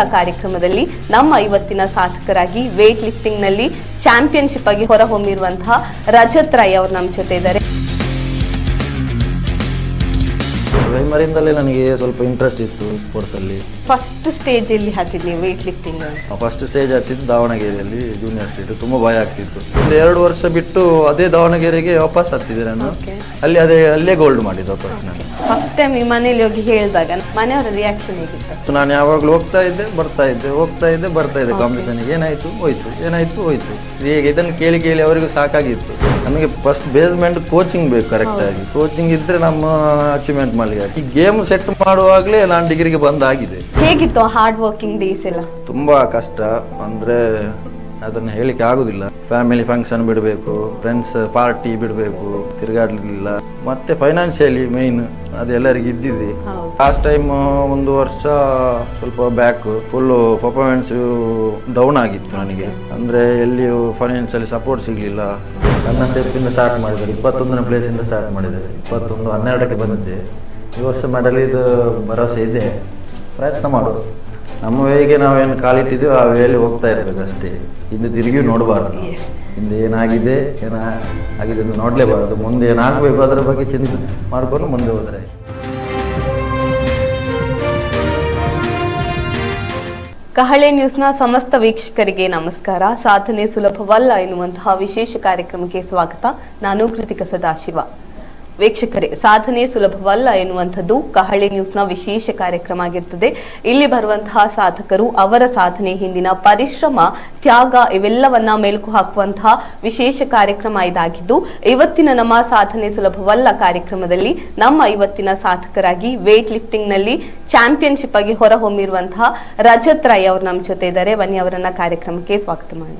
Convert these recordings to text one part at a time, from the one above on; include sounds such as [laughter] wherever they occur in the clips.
ಕಾರ್ಯಕ್ರಮದಲ್ಲಿ ನಮ್ಮ ಇವತ್ತಿನ ಸಾಧಕರಾಗಿ ವೇಟ್ ಲಿಫ್ಟಿಂಗ್ನಲ್ಲಿ ಚಾಂಪಿಯನ್ಶಿಪ್ ಆಗಿ ಹೊರಹೊಮ್ಮಿರುವಂತಹ ರಜತ್ ರಾಯ್ ಅವರು ನಮ್ಮ ಜೊತೆ ಇದ್ದಾರೆ. ಪ್ರೈಮರಿಯಿಂದಲೇ ನನಗೆ ಸ್ವಲ್ಪ ಇಂಟ್ರೆಸ್ಟ್ ಇತ್ತು ಸ್ಪೋರ್ಟ್ಸಲ್ಲಿ ಫಸ್ಟ್ ಸ್ಟೇಜ್ ಅಲ್ಲಿ ಹತ್ತಿದ್ ನೀವು ವೇಟ್ ಲಿಫ್ಟಿಂಗ್ ಫಸ್ಟ್ ಸ್ಟೇಜ್ ಹತ್ತಿದ್ದು ದಾವಣಗೆರೆಯಲ್ಲಿ ಜೂನಿಯರ್ ಸ್ಟೇಟ್ ತುಂಬ ಭಯ ಆಗ್ತಿತ್ತು. ಒಂದು ಎರಡು ವರ್ಷ ಬಿಟ್ಟು ಅದೇ ದಾವಣಗೆರೆಗೆ ವಾಪಸ್ ಹತ್ತಿದ್ದೆ ನಾನು. ಅಲ್ಲಿ ಅದೇ ಅಲ್ಲೇ ಗೋಲ್ಡ್ ಮಾಡಿದ್ದು ವಾಪಸ್ ನಾನು ಫಸ್ಟ್ ಟೈಮ್ ಈ ಮನೇಲಿ ಹೋಗಿ ಹೇಳಿದಾಗ ಮನೆಯವರ ರಿಯಾಕ್ಷನ್ ಹೇಗಿತ್ತು? ನಾನು ಯಾವಾಗಲೂ ಹೋಗ್ತಾ ಇದ್ದೆ ಬರ್ತಾ ಇದ್ದೆ ಹೋಗ್ತಾ ಇದ್ದೆ ಬರ್ತಾ ಇದ್ದೆ. ಕಾಂಪಿಟೇಷನ್ಗೆ ಏನಾಯ್ತು? ಹೋಯ್ತು. ಏನಾಯ್ತು? ಹೋಯ್ತು. ಈಗ ಇದನ್ನು ಕೇಳಿ ಕೇಳಿ ಅವರಿಗೂ ಸಾಕಾಗಿತ್ತು. ನಮಗೆ ಫಸ್ಟ್ ಬೇಸ್ಮೆಂಟ್ ಕೋಚಿಂಗ್ ಬೇಕು ಕರೆಕ್ಟಾಗಿ ಕೋಚಿಂಗ್ ಇದ್ರೆ ನಮ್ಮ ಅಚೀವ್ಮೆಂಟ್ ಮಾಡಲಿಕ್ಕೆ ಈ ಗೇಮ್ ಸೆಟ್ ಮಾಡುವಾಗಲೇ ನಾನು ಡಿಗ್ರಿಗೆ ಬಂದಾಗಿದೆ. ಹೇಗಿತ್ತು ಹಾರ್ಡ್ ವರ್ಕಿಂಗ್ ಡೇಸ್ ಎಲ್ಲ? ತುಂಬಾ ಕಷ್ಟ. ಅಂದ್ರೆ ಅದನ್ನ ಹೇಳಿಕ್ಕೆ ಆಗುದಿಲ್ಲ. ಫ್ಯಾಮಿಲಿ ಫಂಕ್ಷನ್ ಬಿಡಬೇಕು ಫ್ರೆಂಡ್ಸ್ ಪಾರ್ಟಿ ಬಿಡಬೇಕು ತಿರುಗಾಡ್ಲಿಲ್ಲ. ಮತ್ತೆ ಫೈನಾನ್ಷಿಯಲಿ ಮೇಯ್ನ್ ಅದೆಲ್ಲರಿಗೂ ಇದ್ದಿದೆ. ಲಾಸ್ಟ್ ಟೈಮ್ ಒಂದು ವರ್ಷ ಸ್ವಲ್ಪ ಬ್ಯಾಕ್ ಫುಲ್ ಪರ್ಫಾರ್ಮೆನ್ಸ್ ಡೌನ್ ಆಗಿತ್ತು ನನಗೆ. ಅಂದ್ರೆ ಎಲ್ಲಿಯೂ ಫೈನಾನ್ಷಿಯಲಿ ಸಪೋರ್ಟ್ ಸಿಗ್ಲಿಲ್ಲ. ಸಣ್ಣ ಸ್ಟೆಪ್ಪಿಂದ ಸ್ಟಾರ್ಟ್ ಮಾಡಿದ್ದಾರೆ. ಇಪ್ಪತ್ತೊಂದನೇ ಪ್ಲೇಸಿಂದ ಸ್ಟಾರ್ಟ್ ಮಾಡಿದ್ದಾರೆ. ಇಪ್ಪತ್ತೊಂದು ಹನ್ನೆರಡಕ್ಕೆ ಬಂದಿದೆ. ಈ ವರ್ಷ ಮೆಡಲ್ ಇದು ಭರವಸೆ ಇದೆ. ಪ್ರಯತ್ನ ಮಾಡೋದು. ನಮ್ಮ ವೇಗೆ ನಾವೇನು ಕಾಲಿಟ್ಟಿದ್ದೀವಿ ಆ ವೇಲಿ ಹೋಗ್ತಾ ಇರಬೇಕು ಅಷ್ಟೇ ಹಿಂದೆ ತಿರುಗಿ ನೋಡಬಾರ್ದು ಹಿಂದೆ ಏನಾಗಿದೆ ಏನ ಆಗಿದೆ ಅಂತ ನೋಡಲೇಬಾರ್ದು. ಮುಂದೆ ಏನಾಗಬೇಕು ಅದರ ಬಗ್ಗೆ ಚಿಂತೆ ಮಾಡಿಕೊಂಡು ಮುಂದೆ ಹೋದರೆ. ಕಹಳೆ ನ್ಯೂಸ್ನ ಸಮಸ್ತ ವೀಕ್ಷಕರಿಗೆ ನಮಸ್ಕಾರ. ಸಾಧನೆ ಸುಲಭವಲ್ಲ ಎನ್ನುವಂತಹ ವಿಶೇಷ ಕಾರ್ಯಕ್ರಮಕ್ಕೆ ಸ್ವಾಗತ. ನಾನು ಕೃತಿಕ ಸದಾಶಿವ. ವೀಕ್ಷಕರೇ ಸಾಧನೆ ಸುಲಭವಲ್ಲ ಎನ್ನುವಂಥದ್ದು ಕಹಳೆ ನ್ಯೂಸ್ನ ವಿಶೇಷ ಕಾರ್ಯಕ್ರಮ ಆಗಿರ್ತದೆ. ಇಲ್ಲಿ ಬರುವಂತಹ ಸಾಧಕರು ಅವರ ಸಾಧನೆ ಹಿಂದಿನ ಪರಿಶ್ರಮ ತ್ಯಾಗ ಇವೆಲ್ಲವನ್ನ ಮೆಲುಕು ಹಾಕುವಂತಹ ವಿಶೇಷ ಕಾರ್ಯಕ್ರಮ ಇದಾಗಿದ್ದು ಇವತ್ತಿನ ನಮ್ಮ ಸಾಧನೆ ಸುಲಭವಲ್ಲ ಕಾರ್ಯಕ್ರಮದಲ್ಲಿ ನಮ್ಮ ಇವತ್ತಿನ ಸಾಧಕರಾಗಿ ವೇಟ್ ಲಿಫ್ಟಿಂಗ್ನಲ್ಲಿ ಚಾಂಪಿಯನ್ಶಿಪ್ ಆಗಿ ಹೊರಹೊಮ್ಮಿರುವಂತಹ ರಜತ್ ರಾಯ್ ಅವರು ನಮ್ಮ ಜೊತೆ ಇದ್ದಾರೆ. ಬನ್ನಿ ಅವರನ್ನ ಕಾರ್ಯಕ್ರಮಕ್ಕೆ ಸ್ವಾಗತ ಮಾಡಿ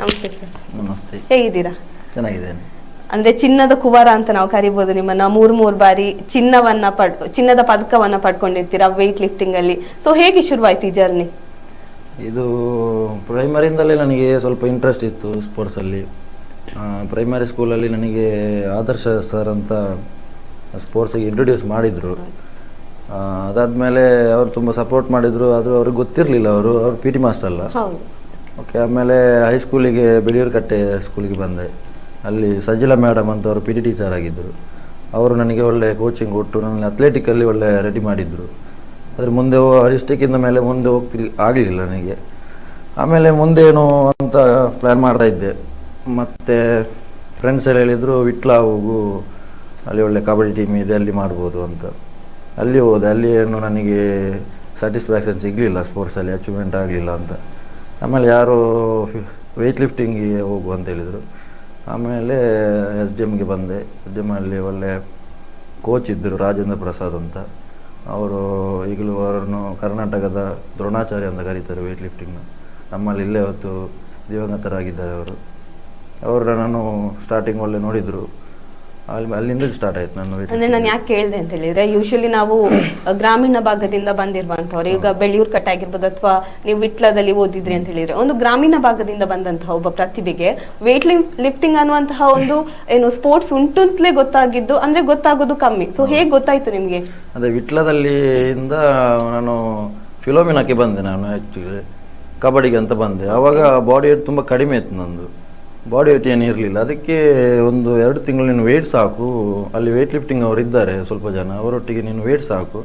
ನಮಸ್ತೆ ಸರ್. ನಮಸ್ತೆ. ಹೇಗಿದ್ದೀರಾ? ಚೆನ್ನಾಗಿದ್ದೇನೆ. ಅಂದ್ರೆ ಚಿನ್ನದ ಕುವಾರ ಅಂತ ನಾವು ಕರಿಬಹುದು ನಿಮ್ಮನ್ನ. ಮೂರ್ ಮೂರ್ ಬಾರಿ ಚಿನ್ನವನ್ನ ಪಡ್ ಚಿನ್ನದ ಪದಕವನ್ನ ಪಡ್ಕೊಂಡಿರ್ತೀರಾ ವೆಯ್ಟ್ ಲಿಫ್ಟಿಂಗ್ ಅಲ್ಲಿ. ಸೊ ಹೇಗೆ ಶುರುವಾಯ್ತು ಈ ಜರ್ನಿ ಇದು ಪ್ರೈಮರಿಯಿಂದಲೇ ನನಗೆ ಸ್ವಲ್ಪ ಇಂಟ್ರೆಸ್ಟ್ ಇತ್ತು ಸ್ಪೋರ್ಟ್ಸಲ್ಲಿ ಪ್ರೈಮರಿ ಸ್ಕೂಲಲ್ಲಿ ನನಗೆ ಆದರ್ಶ ಸರ್ ಅಂತ ಸ್ಪೋರ್ಟ್ಸಿಗೆ ಇಂಟ್ರೊಡ್ಯೂಸ್ ಮಾಡಿದರು. ಅದಾದಮೇಲೆ ಅವರು ತುಂಬ ಸಪೋರ್ಟ್ ಮಾಡಿದರು. ಆದರೂ ಅವ್ರಿಗೆ ಗೊತ್ತಿರಲಿಲ್ಲ ಅವರು. ಅವ್ರು ಪಿ ಟಿ ಮಾಸ್ಟರ್ ಅಲ್ಲ. ಓಕೆ ಆಮೇಲೆ ಹೈಸ್ಕೂಲಿಗೆ ಬಿಳಿಯೂರು ಕಟ್ಟೆ ಸ್ಕೂಲಿಗೆ ಬಂದೆ. ಅಲ್ಲಿ ಸಜಿಲಾ ಮೇಡಮ್ ಅಂತ ಅವರು ಪಿ ಟಿ ಟೀಚರ್ ಆಗಿದ್ದರು. ಅವರು ನನಗೆ ಒಳ್ಳೆ ಕೋಚಿಂಗ್ ಕೊಟ್ಟು ನನ್ನ ಅಥ್ಲೆಟಿಕಲ್ಲಿ ಒಳ್ಳೆ ರೆಡಿ ಮಾಡಿದ್ದರು ಆದರೆ ಮುಂದೆ ಡಿಸ್ಟಿಕ್ಕಿಂದ ಮೇಲೆ ಮುಂದೆ ಹೋಗ್ತಿರ್ ಆಗಲಿಲ್ಲ ನನಗೆ. ಆಮೇಲೆ ಮುಂದೇನು ಅಂತ ಪ್ಲ್ಯಾನ್ ಮಾಡ್ತಾ ಇದ್ದೆ. ಮತ್ತು ಫ್ರೆಂಡ್ಸ್ ಎಲ್ಲ ಹೇಳಿದರು, ವಿಟ್ಲ ಹೋಗು. ಅಲ್ಲಿ ಒಳ್ಳೆ ಕಬಡ್ಡಿ ಟೀಮ್ ಇದೆ, ಅಲ್ಲಿ ಮಾಡ್ಬೋದು ಅಂತ. ಅಲ್ಲಿ ಹೋದೆ. ಅಲ್ಲಿ ಏನು ನನಗೆ ಸ್ಯಾಟಿಸ್ಫ್ಯಾಕ್ಷನ್ ಸಿಗಲಿಲ್ಲ ಸ್ಪೋರ್ಟ್ಸಲ್ಲಿ ಅಚೀವ್ಮೆಂಟ್ ಆಗಲಿಲ್ಲ ಅಂತ. ಆಮೇಲೆ ಯಾರು ವೆಯ್ಟ್ ಲಿಫ್ಟಿಂಗಿಗೆ ಹೋಗು ಅಂತ ಹೇಳಿದರು. ಆಮೇಲೆ ಎಸ್ ಡಿ ಎಮ್ಗೆ ಬಂದೆ. ಎಸ್ ಡಿ ಎಮ್ಮಲ್ಲಿ ಒಳ್ಳೆ ಕೋಚ್ ಇದ್ದರು, ರಾಜೇಂದ್ರ ಪ್ರಸಾದ್ ಅಂತ. ಅವರು ಈಗಲೂ ಅವರನ್ನು ಕರ್ನಾಟಕದ ದ್ರೋಣಾಚಾರ್ಯ ಅಂತ ಕರೀತಾರೆ ವೆಯ್ಟ್ ಲಿಫ್ಟಿಂಗ್ನ ನಮ್ಮಲ್ಲಿ ಇಲ್ಲೇ ಹೊತ್ತು ದಿವಂಗತರಾಗಿದ್ದಾರೆ ಅವರು. ಅವರು ನಾನು ಸ್ಟಾರ್ಟಿಂಗ್ ಒಳ್ಳೆ ನೋಡಿದರು. ಅಲ್ಲಿ ಅಲ್ಲಿಂದ ಸ್ಟಾರ್ಟ್ ಆಯ್ತು ನಾನು ಅಂದ್ರೆ ನಾನು ಯಾಕೆ ಕೇಳಿದೆ ಅಂತ ಹೇಳಿದ್ರೆ ಯೂಶಲಿ ನಾವು ಗ್ರಾಮೀಣ ಭಾಗದಿಂದ ಬಂದಿರುವಂತವ್ರು ಈಗ ಬೆಳ್ಳಿಯೂರ್ ಕಟ್ ಆಗಿರ್ಬೋದು ಅಥವಾ ನೀವು ವಿಟ್ಲದಲ್ಲಿ ಓದಿದ್ರಿ ಅಂತ ಹೇಳಿದ್ರೆ ಒಂದು ಗ್ರಾಮೀಣ ಭಾಗದಿಂದ ಬಂದಂತಹ ಒಬ್ಬ ಪ್ರತಿಭೆಗೆ ವೇಟ್ ಲಿಫ್ಟಿಂಗ್ ಅನ್ನುವಂತಹ ಒಂದು ಏನು ಸ್ಪೋರ್ಟ್ಸ್ ಉಂಟು ಅಂತಲೇ ಗೊತ್ತಾಗಿದ್ದು ಅಂದ್ರೆ ಗೊತ್ತಾಗೋದು ಕಮ್ಮಿ. ಸೊ ಹೇಗೆ ಗೊತ್ತಾಯ್ತು ನಿಮ್ಗೆ? ಅದೇ ವಿಟ್ಲದಲ್ಲಿ ಇಂದ ನಾನು ಫಿಲೋಮಿನಾಕ್ಕೆ ಬಂದೆ ನಾನು ಆ್ಯಕ್ಚುಲಿ ಕಬಡ್ಡಿಗೆ ಅಂತ ಬಂದೆ. ಅವಾಗ ಬಾಡಿ ವೇಟ್ ತುಂಬ ಕಡಿಮೆ ಇತ್ತು ನಂದು. ಬಾಡಿ ವೇಟ್ ಏನು ಇರಲಿಲ್ಲ. ಅದಕ್ಕೆ ಒಂದು ಎರಡು ತಿಂಗಳು ನೀನು ವೇಟ್ ಸಾಕು. ಅಲ್ಲಿ ವೇಟ್ ಲಿಫ್ಟಿಂಗ್ ಅವರು ಇದ್ದಾರೆ ಸ್ವಲ್ಪ ಜನ. ಅವರೊಟ್ಟಿಗೆ ನೀನು ವೇಟ್ ಸಾಕು.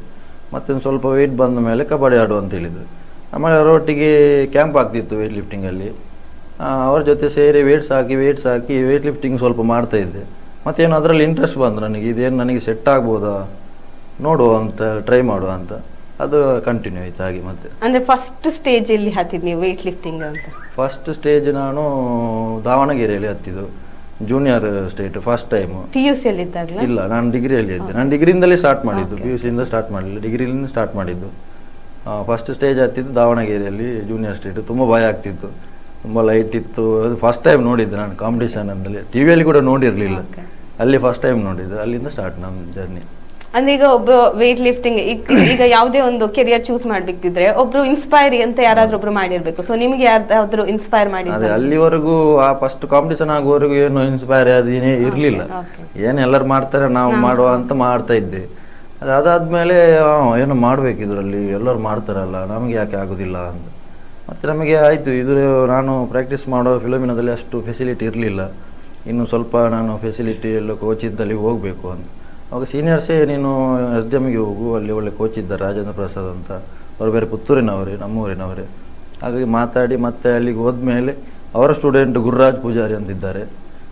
ಮತ್ತೊಂದು ಸ್ವಲ್ಪ ವೇಟ್ ಬಂದ ಮೇಲೆ ಕಬಡ್ಡಿ ಆಡು ಅಂತ ಹೇಳಿದರು. ಆಮೇಲೆ ಅವರೊಟ್ಟಿಗೆ ಕ್ಯಾಂಪ್ ಆಗ್ತಿತ್ತು ವೇಟ್ ಲಿಫ್ಟಿಂಗಲ್ಲಿ ಅವ್ರ ಜೊತೆ ಸೇರಿ ವೇಟ್ಸ್ ಹಾಕಿ ವೇಟ್ಸ್ ಹಾಕಿ ವೇಟ್ ಲಿಫ್ಟಿಂಗ್ ಸ್ವಲ್ಪ ಮಾಡ್ತಾ ಇದ್ದೆ. ಮತ್ತೇನು ಅದರಲ್ಲಿ ಇಂಟ್ರೆಸ್ಟ್ ಬಂತು ನನಗೆ. ಇದೇನು ನನಗೆ ಸೆಟ್ ಆಗ್ಬೋದಾ? ನೋಡುವ ಅಂತ ಟ್ರೈ ಮಾಡುವ ಅಂತ. ಅದು ಕಂಟಿನ್ಯೂ ಆಯ್ತು ಹಾಗೆ ಮತ್ತೆ. ಅಂದ್ರೆ ಫಸ್ಟ್ ಸ್ಟೇಜ್ ಅಲ್ಲಿ ಹತ್ತಿದ್ದು ನೀವು ವೇಟ್ ಲಿಫ್ಟಿಂಗ್ ಅಂತ? ಫಸ್ಟ್ ಸ್ಟೇಜ್ ನಾನು ದಾವಣಗೆರೆಯಲ್ಲಿ ಹತ್ತಿದ್ದು junior state first time P U C ಅಲ್ಲಿ ಇದ್ದಾಗಲ ಇಲ್ಲ ನಾನು ಡಿಗ್ರಿಯಲ್ಲಿ ಇದ್ದೆ. ನಾನು ಡಿಗ್ರಿಯಿಂದಲೇ ಸ್ಟಾರ್ಟ್ ಮಾಡಿದ್ದು ಪಿ ಯು ಸಿಯಿಂದ ಸ್ಟಾರ್ಟ್ ಮಾಡಲಿಲ್ಲ ಡಿಗ್ರಿಯಿಂದ ಸ್ಟಾರ್ಟ್ ಮಾಡಿದ್ದು. ಫಸ್ಟ್ ಸ್ಟೇಜ್ ಹತ್ತಿದ್ದು ದಾವಣಗೆರೆಯಲ್ಲಿ ಜೂನಿಯರ್ ಸ್ಟೇಟ್ ತುಂಬ ಭಯ ಆಗ್ತಿತ್ತು. ತುಂಬ ಲೈಟ್ ಇತ್ತು. ಅದು ಫಸ್ಟ್ ಟೈಮ್ ನೋಡಿದ್ದೆ ನಾನು ಕಾಂಪಿಟೇಷನ್ ಅಂದಲ್ಲಿ ಟಿ ವಿಯಲ್ಲಿ ಕೂಡ ನೋಡಿರಲಿಲ್ಲ. ಅಲ್ಲಿ ಫಸ್ಟ್ ಟೈಮ್ ನೋಡಿದ್ದು. ಅಲ್ಲಿಂದ ಸ್ಟಾರ್ಟ್ ನಮ್ಮ ಜರ್ನಿ ಅಂದ್ರೆ ಈಗ ಒಬ್ರು ವೇಟ್ ಲಿಫ್ಟಿಂಗ್ ಈಗ ಯಾವುದೇ ಒಂದು ಕೆರಿಯರ್ ಚೂಸ್ ಮಾಡ್ಬೇಕಿದ್ರೆ ಒಬ್ರು ಇನ್ಸ್ಪೈರ್ ಅಂತ ಯಾರಾದ್ರೂ ಒಬ್ರು ಮಾಡಿರ್ಬೇಕು. ಸೊ ನಿಮ್ಗೆ ಯಾರಾದ್ರೂ ಇನ್ಸ್ಪೈರ್ ಮಾಡಿ ಅದೇ ಅಲ್ಲಿವರೆಗೂ ಆ ಫಸ್ಟ್ ಕಾಂಪಿಟೇಷನ್ ಆಗುವವರೆಗೂ ಏನು ಇನ್ಸ್ಪೈರ್ ಅದೇನೇ ಇರಲಿಲ್ಲ. ಏನು ಎಲ್ಲರೂ ಮಾಡ್ತಾರೆ ನಾವು ಮಾಡುವ ಅಂತ ಮಾಡ್ತಾ ಇದ್ದೆ. ಅದಾದ್ಮೇಲೆ ಏನು ಮಾಡ್ಬೇಕು ಇದರಲ್ಲಿ? ಎಲ್ಲರೂ ಮಾಡ್ತಾರಲ್ಲ ನಮಗೆ ಯಾಕೆ ಆಗೋದಿಲ್ಲ ಅಂತ. ಮತ್ತೆ ನಮಗೆ ಆಯಿತು ಇದು ನಾನು ಪ್ರಾಕ್ಟೀಸ್ ಮಾಡೋ ಫಿಲಮಿನದಲ್ಲಿ ಅಷ್ಟು ಫೆಸಿಲಿಟಿ ಇರಲಿಲ್ಲ. ಇನ್ನು ಸ್ವಲ್ಪ ನಾನು ಫೆಸಿಲಿಟಿ ಎಲ್ಲ ಕೋಚಿದ್ದಲ್ಲಿ ಹೋಗಬೇಕು ಅಂತ. ಅವಾಗ ಸೀನಿಯರ್ಸೇ ನೀನು ಎಸ್ ಡಿ ಎಮ್ಗೆ ಹೋಗು ಅಲ್ಲಿ ಒಳ್ಳೆ ಕೋಚ್ ಇದ್ದಾರೆ ರಾಜೇಂದ್ರ ಪ್ರಸಾದ್ ಅಂತ. ಅವ್ರು ಬೇರೆ ಪುತ್ತೂರಿನವರೇ ನಮ್ಮೂರಿನವರೇ. ಹಾಗಾಗಿ ಮಾತಾಡಿ ಮತ್ತೆ ಅಲ್ಲಿಗೆ ಹೋದ್ಮೇಲೆ ಅವರ ಸ್ಟೂಡೆಂಟ್ ಗುರುರಾಜ್ ಪೂಜಾರಿ ಅಂತಿದ್ದಾರೆ.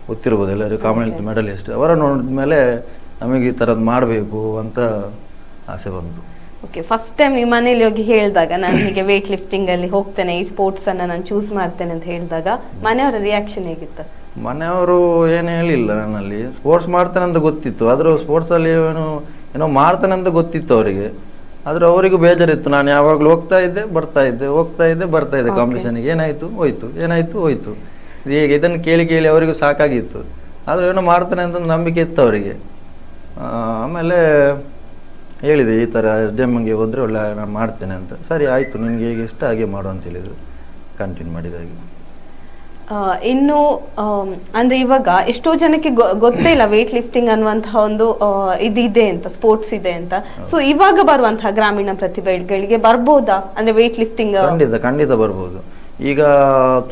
ಗೊತ್ತಿರ್ಬೋದು ಎಲ್ಲರೂ ಕಾಮನ್ವೆಲ್ತ್ ಮೆಡಲಿಸ್ಟ್ ಅವರ ನೋಡಿದ್ಮೇಲೆ ನಮಗೆ ಈ ಥರದ್ದು ಮಾಡಬೇಕು ಅಂತ ಆಸೆ ಬಂತು. ಓಕೆ ಫಸ್ಟ್ ಟೈಮ್ ನೀವು ಮನೇಲಿ ಹೋಗಿ ಹೇಳಿದಾಗ ನಾನು ಹೀಗೆ ವೇಟ್ ಲಿಫ್ಟಿಂಗಲ್ಲಿ ಹೋಗ್ತೇನೆ ಈ ಸ್ಪೋರ್ಟ್ಸನ್ನು ನಾನು ಚೂಸ್ ಮಾಡ್ತೇನೆ ಅಂತ ಹೇಳಿದಾಗ ಮನೆಯವರ ರಿಯಾಕ್ಷನ್ ಹೇಗಿತ್ತು? ಮನೆಯವರು ಏನು ಹೇಳಿಲ್ಲ ನನ್ನಲ್ಲಿ. ಸ್ಪೋರ್ಟ್ಸ್ ಮಾಡ್ತಾನೆ ಅಂತ ಗೊತ್ತಿತ್ತು. ಆದರೂ ಸ್ಪೋರ್ಟ್ಸಲ್ಲಿ ಏನು ಏನೋ ಮಾಡ್ತಾನೆ ಅಂತ ಗೊತ್ತಿತ್ತು ಅವರಿಗೆ. ಆದರೆ ಅವರಿಗೂ ಬೇಜಾರಿತ್ತು. ನಾನು ಯಾವಾಗಲೂ ಹೋಗ್ತಾ ಇದ್ದೆ ಬರ್ತಾ ಇದ್ದೆ ಹೋಗ್ತಾ ಇದ್ದೆ ಬರ್ತಾ ಇದ್ದೆ. ಕಾಂಪಿಟೇಷನ್ಗೆ ಏನಾಯಿತು? ಹೋಯ್ತು. ಏನಾಯಿತು? ಹೋಯ್ತು. ಈಗ ಇದನ್ನು ಕೇಳಿ ಕೇಳಿ ಅವರಿಗೂ ಸಾಕಾಗಿತ್ತು. ಆದರೆ ಏನೋ ಮಾಡ್ತಾನೆ ಅಂತ ನಂಬಿಕೆ ಇತ್ತು ಅವರಿಗೆ. ಆಮೇಲೆ ಹೇಳಿದೆ ಈ ಥರ ಎಸ್ ಡಿ ಎಮ್ಗೆ ಹೋದರೆ ಒಳ್ಳೆ ನಾನು ಮಾಡ್ತೇನೆ ಅಂತ. ಸರಿ ಆಯಿತು. ನಿನಗೆ ಹೇಗೆ ಇಷ್ಟ ಹಾಗೆ ಮಾಡು ಅಂತ ಹೇಳಿದರು. ಕಂಟಿನ್ಯೂ ಮಾಡಿದಾಗೆ ಇನ್ನು ಅಂದ್ರೆ ಇವಾಗ ಎಷ್ಟೋ ಜನಕ್ಕೆ ಗೊತ್ತೇ ಇಲ್ಲ ವೇಟ್ ಲಿಫ್ಟಿಂಗ್ ಅನ್ನುವಂತಹ ಒಂದು ಇದಿದೆ ಅಂತ ಸ್ಪೋರ್ಟ್ಸ್ ಇದೆ ಅಂತ. ಸೊ ಇವಾಗ ಬರುವಂತಹ ಗ್ರಾಮೀಣ ಪ್ರತಿಭೆಗಳಿಗೆ ಬರ್ಬೋದಾ? ಅಂದ್ರೆ ವೇಟ್ ಲಿಫ್ಟಿಂಗ್ ಖಂಡಿತ ಖಂಡಿತ ಬರ್ಬೋದು. ಈಗ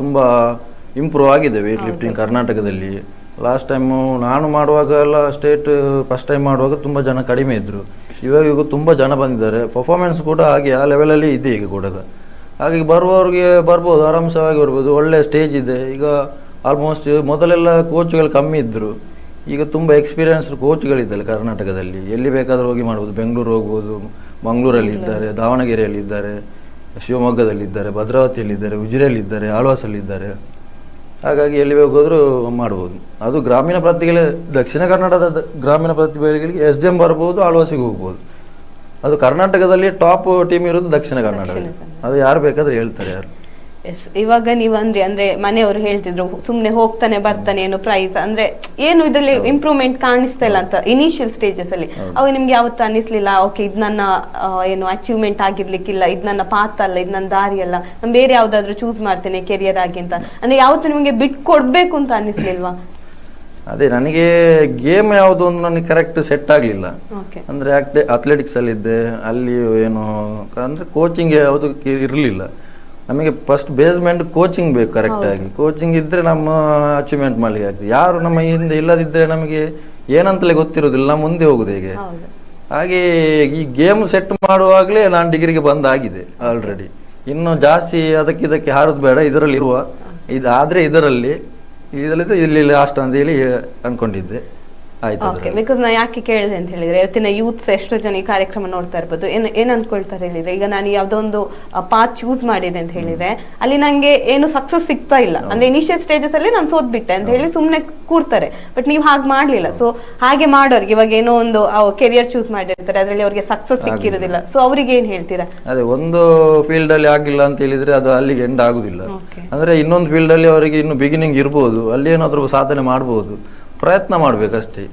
ತುಂಬ ಇಂಪ್ರೂವ್ ಆಗಿದೆ ವೇಟ್ ಲಿಫ್ಟಿಂಗ್ ಕರ್ನಾಟಕದಲ್ಲಿ. ಲಾಸ್ಟ್ ಟೈಮು ನಾನು ಮಾಡುವಾಗ ಎಲ್ಲ ಸ್ಟೇಟ್ ಫಸ್ಟ್ ಟೈಮ್ ಮಾಡುವಾಗ ತುಂಬ ಜನ ಕಡಿಮೆ ಇದ್ರು. ಇವಾಗ ಇವಾಗ ತುಂಬ ಜನ ಬಂದಿದ್ದಾರೆ. ಪರ್ಫಾರ್ಮೆನ್ಸ್ ಕೂಡ ಹಾಗೆ ಆ ಲೆವೆಲಲ್ಲಿ ಇದೆ ಈಗ ಕೂಡ. ಹಾಗಾಗಿ ಬರುವವ್ರಿಗೆ ಬರ್ಬೋದು ಆರಾಮಸವಾಗಿ ಬರ್ಬೋದು ಒಳ್ಳೆಯ ಸ್ಟೇಜ್ ಇದೆ. ಈಗ ಆಲ್ಮೋಸ್ಟ್ ಮೊದಲೆಲ್ಲ ಕೋಚ್ಗಳು ಕಮ್ಮಿ ಇದ್ದರು ಈಗ ತುಂಬ ಎಕ್ಸ್ಪೀರಿಯನ್ಸ್ಡ್ ಕೋಚ್ಗಳಿದ್ದಾರೆ ಕರ್ನಾಟಕದಲ್ಲಿ. ಎಲ್ಲಿ ಬೇಕಾದರೂ ಹೋಗಿ ಮಾಡ್ಬೋದು. ಬೆಂಗಳೂರು ಹೋಗ್ಬೋದು ಮಂಗಳೂರಲ್ಲಿ ಇದ್ದಾರೆ ದಾವಣಗೆರೆಯಲ್ಲಿ ಇದ್ದಾರೆ ಶಿವಮೊಗ್ಗದಲ್ಲಿದ್ದಾರೆ ಭದ್ರಾವತಿಯಲ್ಲಿದ್ದಾರೆ ಉಜಿರೆಯಲ್ಲಿದ್ದಾರೆ ಆಳ್ವಾಸಲ್ಲಿದ್ದಾರೆ ಹಾಗಾಗಿ ಎಲ್ಲಿ ಬೇಕಾದರೂ ಮಾಡ್ಬೋದು. ಅದು ಗ್ರಾಮೀಣ ಪ್ರತಿಭೆಗಳ ದಕ್ಷಿಣ ಕನ್ನಡದ ಗ್ರಾಮೀಣ ಪ್ರತಿಭೆಗಳಿಗೆ ಎಸ್ ಡಿ ಎಂ ಬರ್ಬೋದು ಆಳ್ವಾಸಿಗೆ ಹೋಗ್ಬೋದು. ಅದು ಕರ್ನಾಟಕದಲ್ಲಿ ಟಾಪ್ ಟೀಮ್ ಇರೋದು ದಕ್ಷಿಣ ಕನ್ನಡ ಅದು ಯಾರು ಬೇಕಾದ್ರೆ ಹೇಳ್ತಾರೆ ಯಾರು. ಎಸ್ ಇವಾಗ ನೀವು ಅಂದ್ರೆ ಅಂದ್ರೆ ಮನೆಯವರು ಹೇಳ್ತಿದ್ರು ಸುಮ್ನೆ ಹೋಗ್ತಾನೆ ಬರ್ತಾನೆ ಏನು ಪ್ರೈಸ್ ಅಂದ್ರೆ ಏನು ಇದ್ರಲ್ಲಿ ಇಂಪ್ರೂವ್ಮೆಂಟ್ ಕಾಣಿಸ್ತಾ ಇಲ್ಲ ಅಂತ ಇನಿಷಿಯಲ್ ಸ್ಟೇಜಸ್ ಅಲ್ಲಿ. ಅವಾಗ ನಿಮ್ಗೆ ಯಾವತ್ತು ಅನಿಸ್ಲಿಲ್ಲ ಓಕೆ ಇದು ನನ್ನ ಏನು ಅಚೀವ್ಮೆಂಟ್ ಆಗಿರ್ಲಿಕ್ಕಿಲ್ಲ ಇದು ನನ್ನ ಪಾತ್ ಅಲ್ಲ ಇದು ನನ್ನ ದಾರಿ ಅಲ್ಲ ನಾನು ಬೇರೆ ಯಾವ್ದಾದ್ರು ಚೂಸ್ ಮಾಡ್ತೇನೆ ಕೆರಿಯರ್ ಆಗಿ ಅಂತ. ಅಂದ್ರೆ ಯಾವತ್ತು ನಿಮ್ಗೆ ಬಿಟ್ ಕೊಡ್ಬೇಕು ಅಂತ ಅನಿಸ್ಲಿಲ್ವಾ ಅದೇ ನನಗೆ ಗೇಮ್ ಯಾವುದು ಒಂದು ನನಗೆ ಕರೆಕ್ಟ್ ಸೆಟ್ ಆಗಲಿಲ್ಲ. ಅಂದರೆ ಅತ್ಲೆ ಅಥ್ಲೆಟಿಕ್ಸ್ ಅಲ್ಲಿದ್ದೆ ಅಲ್ಲಿ ಏನು ಅಂದರೆ ಕೋಚಿಂಗ್ ಯಾವುದು ಇರಲಿಲ್ಲ. ನಮಗೆ ಫಸ್ಟ್ ಬೇಸ್ಮೆಂಟ್ ಕೋಚಿಂಗ್ ಬೇಕು ಕರೆಕ್ಟಾಗಿ ಕೋಚಿಂಗ್ ಇದ್ದರೆ ನಮ್ಮ ಅಚೀವ್ಮೆಂಟ್ ಮಾಡಲಿಕ್ಕೆ ಆಗ್ತದೆ. ಯಾರು ನಮ್ಮ ಹಿಂದೆ ಇಲ್ಲದಿದ್ದರೆ ನಮಗೆ ಏನಂತಲೇ ಗೊತ್ತಿರೋದಿಲ್ಲ ಮುಂದೆ ಹೋಗುದು ಹೇಗೆ? ಹಾಗೆ ಈ ಗೇಮ್ ಸೆಟ್ ಮಾಡುವಾಗಲೇ ನಾನು ಡಿಗ್ರಿಗೆ ಬಂದಾಗಿದೆ ಆಲ್ರೆಡಿ ಇನ್ನು ಜಾಸ್ತಿ ಅದಕ್ಕೆ ಇದಕ್ಕೆ ಹಾರೋದು ಬೇಡ ಇದರಲ್ಲಿ ಇರುವ. ಇದಾದರೆ ಇದರಲ್ಲಿ ಇದರಲ್ಲಿ ಇಲ್ಲಿ ಲಾಸ್ಟ್ ಅಂತ ಹೇಳಿ ಅನ್ಕೊಂಡಿದ್ದೆ. ಆಯ್ತು ಓಕೆ. ಬಿಕಾಸ್ ನಾ ಯಾಕೆ ಕೇಳಿದೆ ಅಂತ ಹೇಳಿದ್ರೆ ಇವತ್ತಿನ ಯೂತ್ಸ್ ಎಷ್ಟೋ ಜನ ಈ ಕಾರ್ಯಕ್ರಮ ನೋಡ್ತಾ ಇರ್ಬೋದು. ಏನು ಏನ್ ಅನ್ಕೊಳ್ತಾರೆ ಹೇಳಿದ್ರೆ ಈಗ ನಾನು ಯಾವ್ದೋ ಒಂದು ಪಾತ್ ಚೂಸ್ ಮಾಡಿದೆ ಅಂತ ಹೇಳಿದ್ರೆ ಅಲ್ಲಿ ನಂಗೆ ಏನು ಸಕ್ಸಸ್ ಸಿಗ್ತಾ ಇಲ್ಲ. ಅಂದ್ರೆ ಇನಿಷಿಯಲ್ ಸ್ಟೇಜಸ್ ಅಲ್ಲಿ ನಾನು ಸೋತ್ಬಿಟ್ಟೆ ಅಂತ ಹೇಳಿ ಸುಮ್ನೆ ಕೂರ್ತಾರೆ. ಬಟ್ ನೀವು ಹಾಗೆ ಮಾಡ್ಲಿಲ್ಲ. ಸೊ ಹಾಗೆ ಮಾಡೋರ್ಗೆ ಇವಾಗ ಏನೋ ಒಂದು ಕೆರಿಯರ್ ಚೂಸ್ ಮಾಡಿರ್ತಾರೆ. ಅದ್ರಲ್ಲಿ ಅವ್ರಿಗೆ ಸಕ್ಸಸ್ ಸಿಕ್ಕಿರೋದಿಲ್ಲ. ಸೊ ಅವ್ರಿಗೆ ಏನ್ ಹೇಳ್ತೀರಾ? ಅದೇ ಒಂದು ಫೀಲ್ಡ್ ಅಲ್ಲಿ ಆಗಿಲ್ಲ ಅಂತ ಹೇಳಿದ್ರೆ ಅದು ಅಲ್ಲಿಗೆ ಎಂಡ್ ಆಗುದಿಲ್ಲ. ಅಂದ್ರೆ ಇನ್ನೊಂದು ಫೀಲ್ಡ್ ಅಲ್ಲಿ ಅವರಿಗೆ ಇನ್ನು ಬಿಗಿನಿಂಗ್ ಇರ್ಬೋದು. ಅಲ್ಲಿ ಏನಾದ್ರೂ ಸಾಧನೆ ಮಾಡ್ಬೋದು. ಪ್ರಯತ್ನ ಮಾಡ್ಬೇಕಷ್ಟೇ.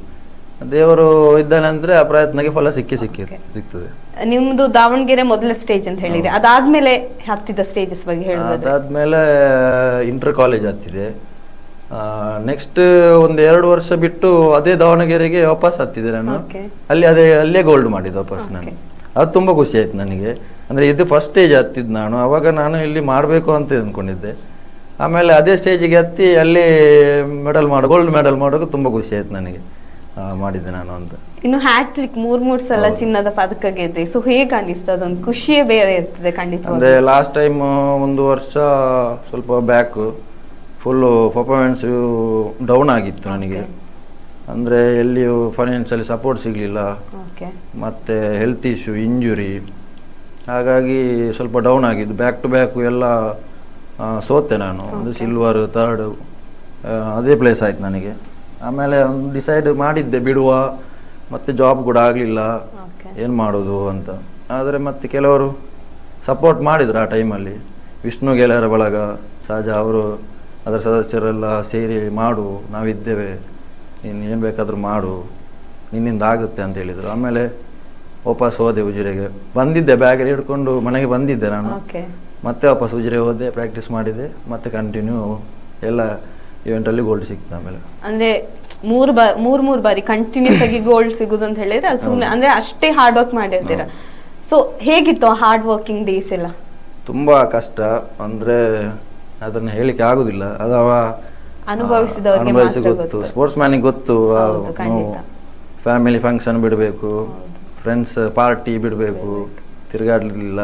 ದೇವರು ಇದ್ದಾನೆ ಅಂದ್ರೆ ಆ ಪ್ರಯತ್ನಕ್ಕೆ ಫಲ ಸಿಕ್ಕಿ ಸಿಕ್ಕಿ ಸಿಗ್ತದೆ. ನಿಮ್ದು ದಾವಣಗೆರೆ ಮೊದಲ ಸ್ಟೇಜ್ ಅಂತ ಹೇಳಿದ್ರೆ ಅದಾದ್ಮೇಲೆ ಹತ್ತಿದ ಸ್ಟೇಜಸ್ ಬಗ್ಗೆ ಹೇಳೋದಾದ್ರೆ ಅದಾದ್ಮೇಲೆ ಇಂಟರ್ ಕಾಲೇಜ್ ಹತ್ತಿದೆ. ನೆಕ್ಸ್ಟ್ ಒಂದು ಎರಡು ವರ್ಷ ಬಿಟ್ಟು ಅದೇ ದಾವಣಗೆರೆಗೆ ವಾಪಸ್ ಹತ್ತಿದೆ ನಾನು. ಅಲ್ಲಿ ಅದೇ ಅಲ್ಲೇ ಗೋಲ್ಡ್ ಮಾಡಿದ್ದು ವಾಪಸ್ ನಾನು. ಅದು ತುಂಬ ಖುಷಿ ಆಯ್ತು ನನಗೆ. ಅಂದರೆ ಇದು ಫಸ್ಟ್ ಸ್ಟೇಜ್ ಹತ್ತಿದ್ದು ನಾನು. ಅವಾಗ ನಾನು ಇಲ್ಲಿ ಮಾಡಬೇಕು ಅಂತ ಅಂದ್ಕೊಂಡಿದ್ದೆ. ಆಮೇಲೆ ಅದೇ ಸ್ಟೇಜಿಗೆ ಹತ್ತಿ ಅಲ್ಲಿ ಮೆಡಲ್ ಮಾಡೋ ಗೋಲ್ಡ್ ಮೆಡಲ್ ಮಾಡೋಕೆ ತುಂಬ ಖುಷಿ ಆಯ್ತು ನನಗೆ. ಆ, ಮಾಡಿದ್ದೆ ನಾನು ಅಂತ. ಇನ್ನು ಹ್ಯಾಟ್ರಿಕ್ ಮೂರ್ ಮೂರ್ ಸಲ ಚಿನ್ನದ ಪದಕ ಗೆದ್ದೆ. ಸೊ ಹೇಗೆ ಅನಿಸ್ತು? ಅದೊಂದು ಖುಷಿಯೇ ಬೇರೆ ಇರ್ತದೆ ಖಂಡಿತ ಅಂದರೆ ಲಾಸ್ಟ್ ಟೈಮ್ ಒಂದು ವರ್ಷ ಸ್ವಲ್ಪ ಬ್ಯಾಕು ಫುಲ್ಲು ಪರ್ಫಾರ್ಮೆನ್ಸು ಡೌನ್ ಆಗಿತ್ತು ನನಗೆ. ಅಂದರೆ ಎಲ್ಲಿಯೂ ಫೈನಾನ್ಸಲ್ಲಿ ಸಪೋರ್ಟ್ ಸಿಗಲಿಲ್ಲ. ಓಕೆ ಮತ್ತು ಹೆಲ್ತ್ ಇಶ್ಯೂ ಇಂಜುರಿ ಹಾಗಾಗಿ ಸ್ವಲ್ಪ ಡೌನ್ ಆಗಿದ್ದು. ಬ್ಯಾಕ್ ಟು ಬ್ಯಾಕು ಎಲ್ಲ ಸೋತೆ ನಾನು. ಒಂದು ಸಿಲ್ವರ್ ತರ್ಡು ಅದೇ ಪ್ಲೇಸ್ ಆಯ್ತು ನನಗೆ. ಆಮೇಲೆ ಒಂದು ಡಿಸೈಡ್ ಮಾಡಿದ್ದೆ ಬಿಡುವ. ಮತ್ತೆ ಜಾಬ್ ಕೂಡ ಆಗಲಿಲ್ಲ. ಏನು ಮಾಡೋದು ಅಂತ. ಆದರೆ ಮತ್ತೆ ಕೆಲವರು ಸಪೋರ್ಟ್ ಮಾಡಿದರು ಆ ಟೈಮಲ್ಲಿ ವಿಷ್ಣು ಗೆಳೆಯರ ಬಳಗ ಸಹಜ ಅವರು ಅದರ ಸದಸ್ಯರೆಲ್ಲ ಸೇರಿ ಮಾಡು ನಾವಿದ್ದೇವೆ. ನೀನು ಏನು ಬೇಕಾದರೂ ಮಾಡು. ನಿನ್ನಿಂದ ಆಗುತ್ತೆ ಅಂತ ಹೇಳಿದರು. ಆಮೇಲೆ ವಾಪಸ್ ಹೋದೆ ಉಜಿರೆಗೆ. ಬಂದಿದ್ದೆ ಬ್ಯಾಗಲ್ಲಿ ಹಿಡ್ಕೊಂಡು ಮನೆಗೆ ಬಂದಿದ್ದೆ ನಾನು. ಮತ್ತೆ ವಾಪಸ್ ಉಜಿರೆ ಹೋದೆ ಪ್ರಾಕ್ಟೀಸ್ ಮಾಡಿದೆ ಮತ್ತೆ ಕಂಟಿನ್ಯೂ ಎಲ್ಲ ಇವೆಂಟಲ್ಲಿ ಗೋಲ್ಡ್ ಸಿಕ್ತು ಆಮೇಲೆ. ಅಂದ್ರೆ ಮೂರು ಬಾರಿ ಮೂರ್ ಮೂರ್ ಬಾರಿ ಕಂಟಿನ್ಯೂಸ್ ಆಗಿ ಗೋಲ್ಡ್ ಸಿಗುದು ಅಂತ ಹೇಳಿದ್ರೆ ಅದು ಸುಮ್ನೆ ಅಂದ್ರೆ ಅಷ್ಟೇ ಹಾರ್ಡ್ ವರ್ಕ್ ಮಾಡಿರ್ತೀರ. ಸೊ ಹೇಗಿತ್ತು ಹಾರ್ಡ್ ವರ್ಕಿಂಗ್ ಡೇಸ್ ಎಲ್ಲ? ತುಂಬಾ ಕಷ್ಟ ಅಂದ್ರೆ ಅದನ್ನ ಹೇಳಿಕ್ಕೆ ಆಗುದಿಲ್ಲ. ಅದು ಅವ ಅನುಭವಿಸಿದವರಿಗೆ ಗೊತ್ತು. ಸ್ಪೋರ್ಟ್ಸ್ ಮ್ಯಾನಿಗೆ ಗೊತ್ತು. ಫ್ಯಾಮಿಲಿ ಫಂಕ್ಷನ್ ಬಿಡಬೇಕು ಫ್ರೆಂಡ್ಸ್ ಪಾರ್ಟಿ ಬಿಡಬೇಕು. ತಿರುಗಾಡಲಿಲ್ಲ.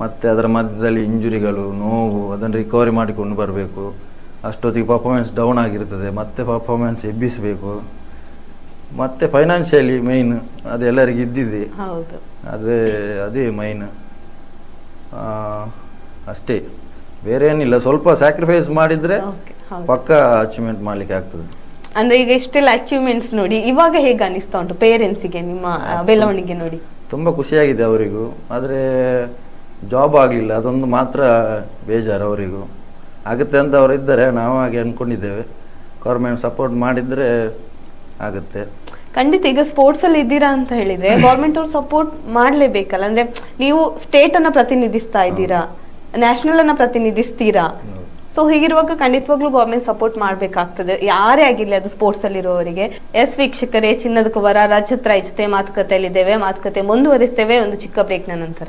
ಮತ್ತು ಅದರ ಮಧ್ಯದಲ್ಲಿ ಇಂಜುರಿಗಳು ನೋವು ಅದನ್ನು ರಿಕವರಿ ಮಾಡಿಕೊಂಡು ಬರಬೇಕು. ಅಷ್ಟೊತ್ತಿಗೆ ಪರ್ಫಾರ್ಮೆನ್ಸ್ ಡೌನ್ ಆಗಿರ್ತದೆ ಮತ್ತೆ ಪರ್ಫಾರ್ಮೆನ್ಸ್ ಎಬ್ಬಿಸಬೇಕು. ಮತ್ತೆ ಫೈನಾನ್ಷಿಯಲಿ ಮೈನ್ ಅದೆಲ್ಲರಿಗೂ ಇದ್ದಿದೆ ಅದೇ ಅದೇ ಮೈನ್ ಅಷ್ಟೇ. ಬೇರೆ ಏನಿಲ್ಲ ಸ್ವಲ್ಪ ಸ್ಯಾಕ್ರಿಫೈಸ್ ಮಾಡಿದರೆ ಪಕ್ಕ ಅಚೀವ್ಮೆಂಟ್ ಮಾಡಲಿಕ್ಕೆ ಆಗ್ತದೆ. ಅಂದ್ರೆ ಈಗ ಇಷ್ಟೆಲ್ಲ ಅಚೀವ್ಮೆಂಟ್ಸ್ ನೋಡಿ ಇವಾಗ ಹೇಗೆ ಅನಿಸ್ತಾ ಉಂಟು ಪೇರೆಂಟ್ಸಿಗೆ ನಿಮ್ಮ ಬೆಳವಣಿಗೆ ನೋಡಿ? ತುಂಬ ಖುಷಿಯಾಗಿದೆ ಅವರಿಗೂ. ಆದರೆ ಜಾಬ್ ಆಗಲಿಲ್ಲ. ಅದೊಂದು ಮಾತ್ರ ಬೇಜಾರು ಅವರಿಗೂ. ಆಗುತ್ತೆ ಅಂತ ಅವರು ಇದ್ದಾರೆ. ನಾವು ಹಾಗೆ ಅಂದ್ಕೊಂಡಿದ್ದೇವೆ ಗೌರ್ಮೆಂಟ್ ಸಪೋರ್ಟ್ ಮಾಡಿದರೆ ಆಗುತ್ತೆ. ಖಂಡಿತ ಈಗ ಸ್ಪೋರ್ಟ್ಸ್ ಅಲ್ಲಿ ಇದ್ದೀರಾ ಅಂತ ಹೇಳಿದ್ರೆ [coughs] ಗೌರ್ಮೆಂಟ್ ಅವ್ರು ಸಪೋರ್ಟ್ ಮಾಡಲೇಬೇಕಲ್ಲ. ಅಂದ್ರೆ ನೀವು ಸ್ಟೇಟ್ ಅನ್ನ ಪ್ರತಿನಿಧಿಸ್ತಾ ಇದ್ದೀರಾ? ನ್ಯಾಷನಲ್ ಅನ್ನ ಪ್ರತಿನಿಧಿಸ್ತೀರಾ? ಸೊ ಹೀಗಿರುವಾಗ ಖಂಡಿತವಾಗ್ಲೂ ಗೌರ್ಮೆಂಟ್ ಸಪೋರ್ಟ್ ಮಾಡಬೇಕಾಗ್ತದೆ. ಯಾರೇ ಆಗಿರ್ಲಿ ಅದು ಸ್ಪೋರ್ಟ್ಸ್ ಅಲ್ಲಿರುವವರಿಗೆ ಎಸ್ ವೀಕ್ಷಕರೇ ಚಿನ್ನದ ಕುವರ ರಜತ್ ರಾಯ್ ಜೊತೆ ಮಾತುಕತೆಯಲ್ಲಿದ್ದೇವೆ. ಮಾತುಕತೆ ಮುಂದುವರಿಸ್ತೇವೆ. ಒಂದು ಚಿಕ್ಕ ಬ್ರೇಕ್ನ ನಂತರ.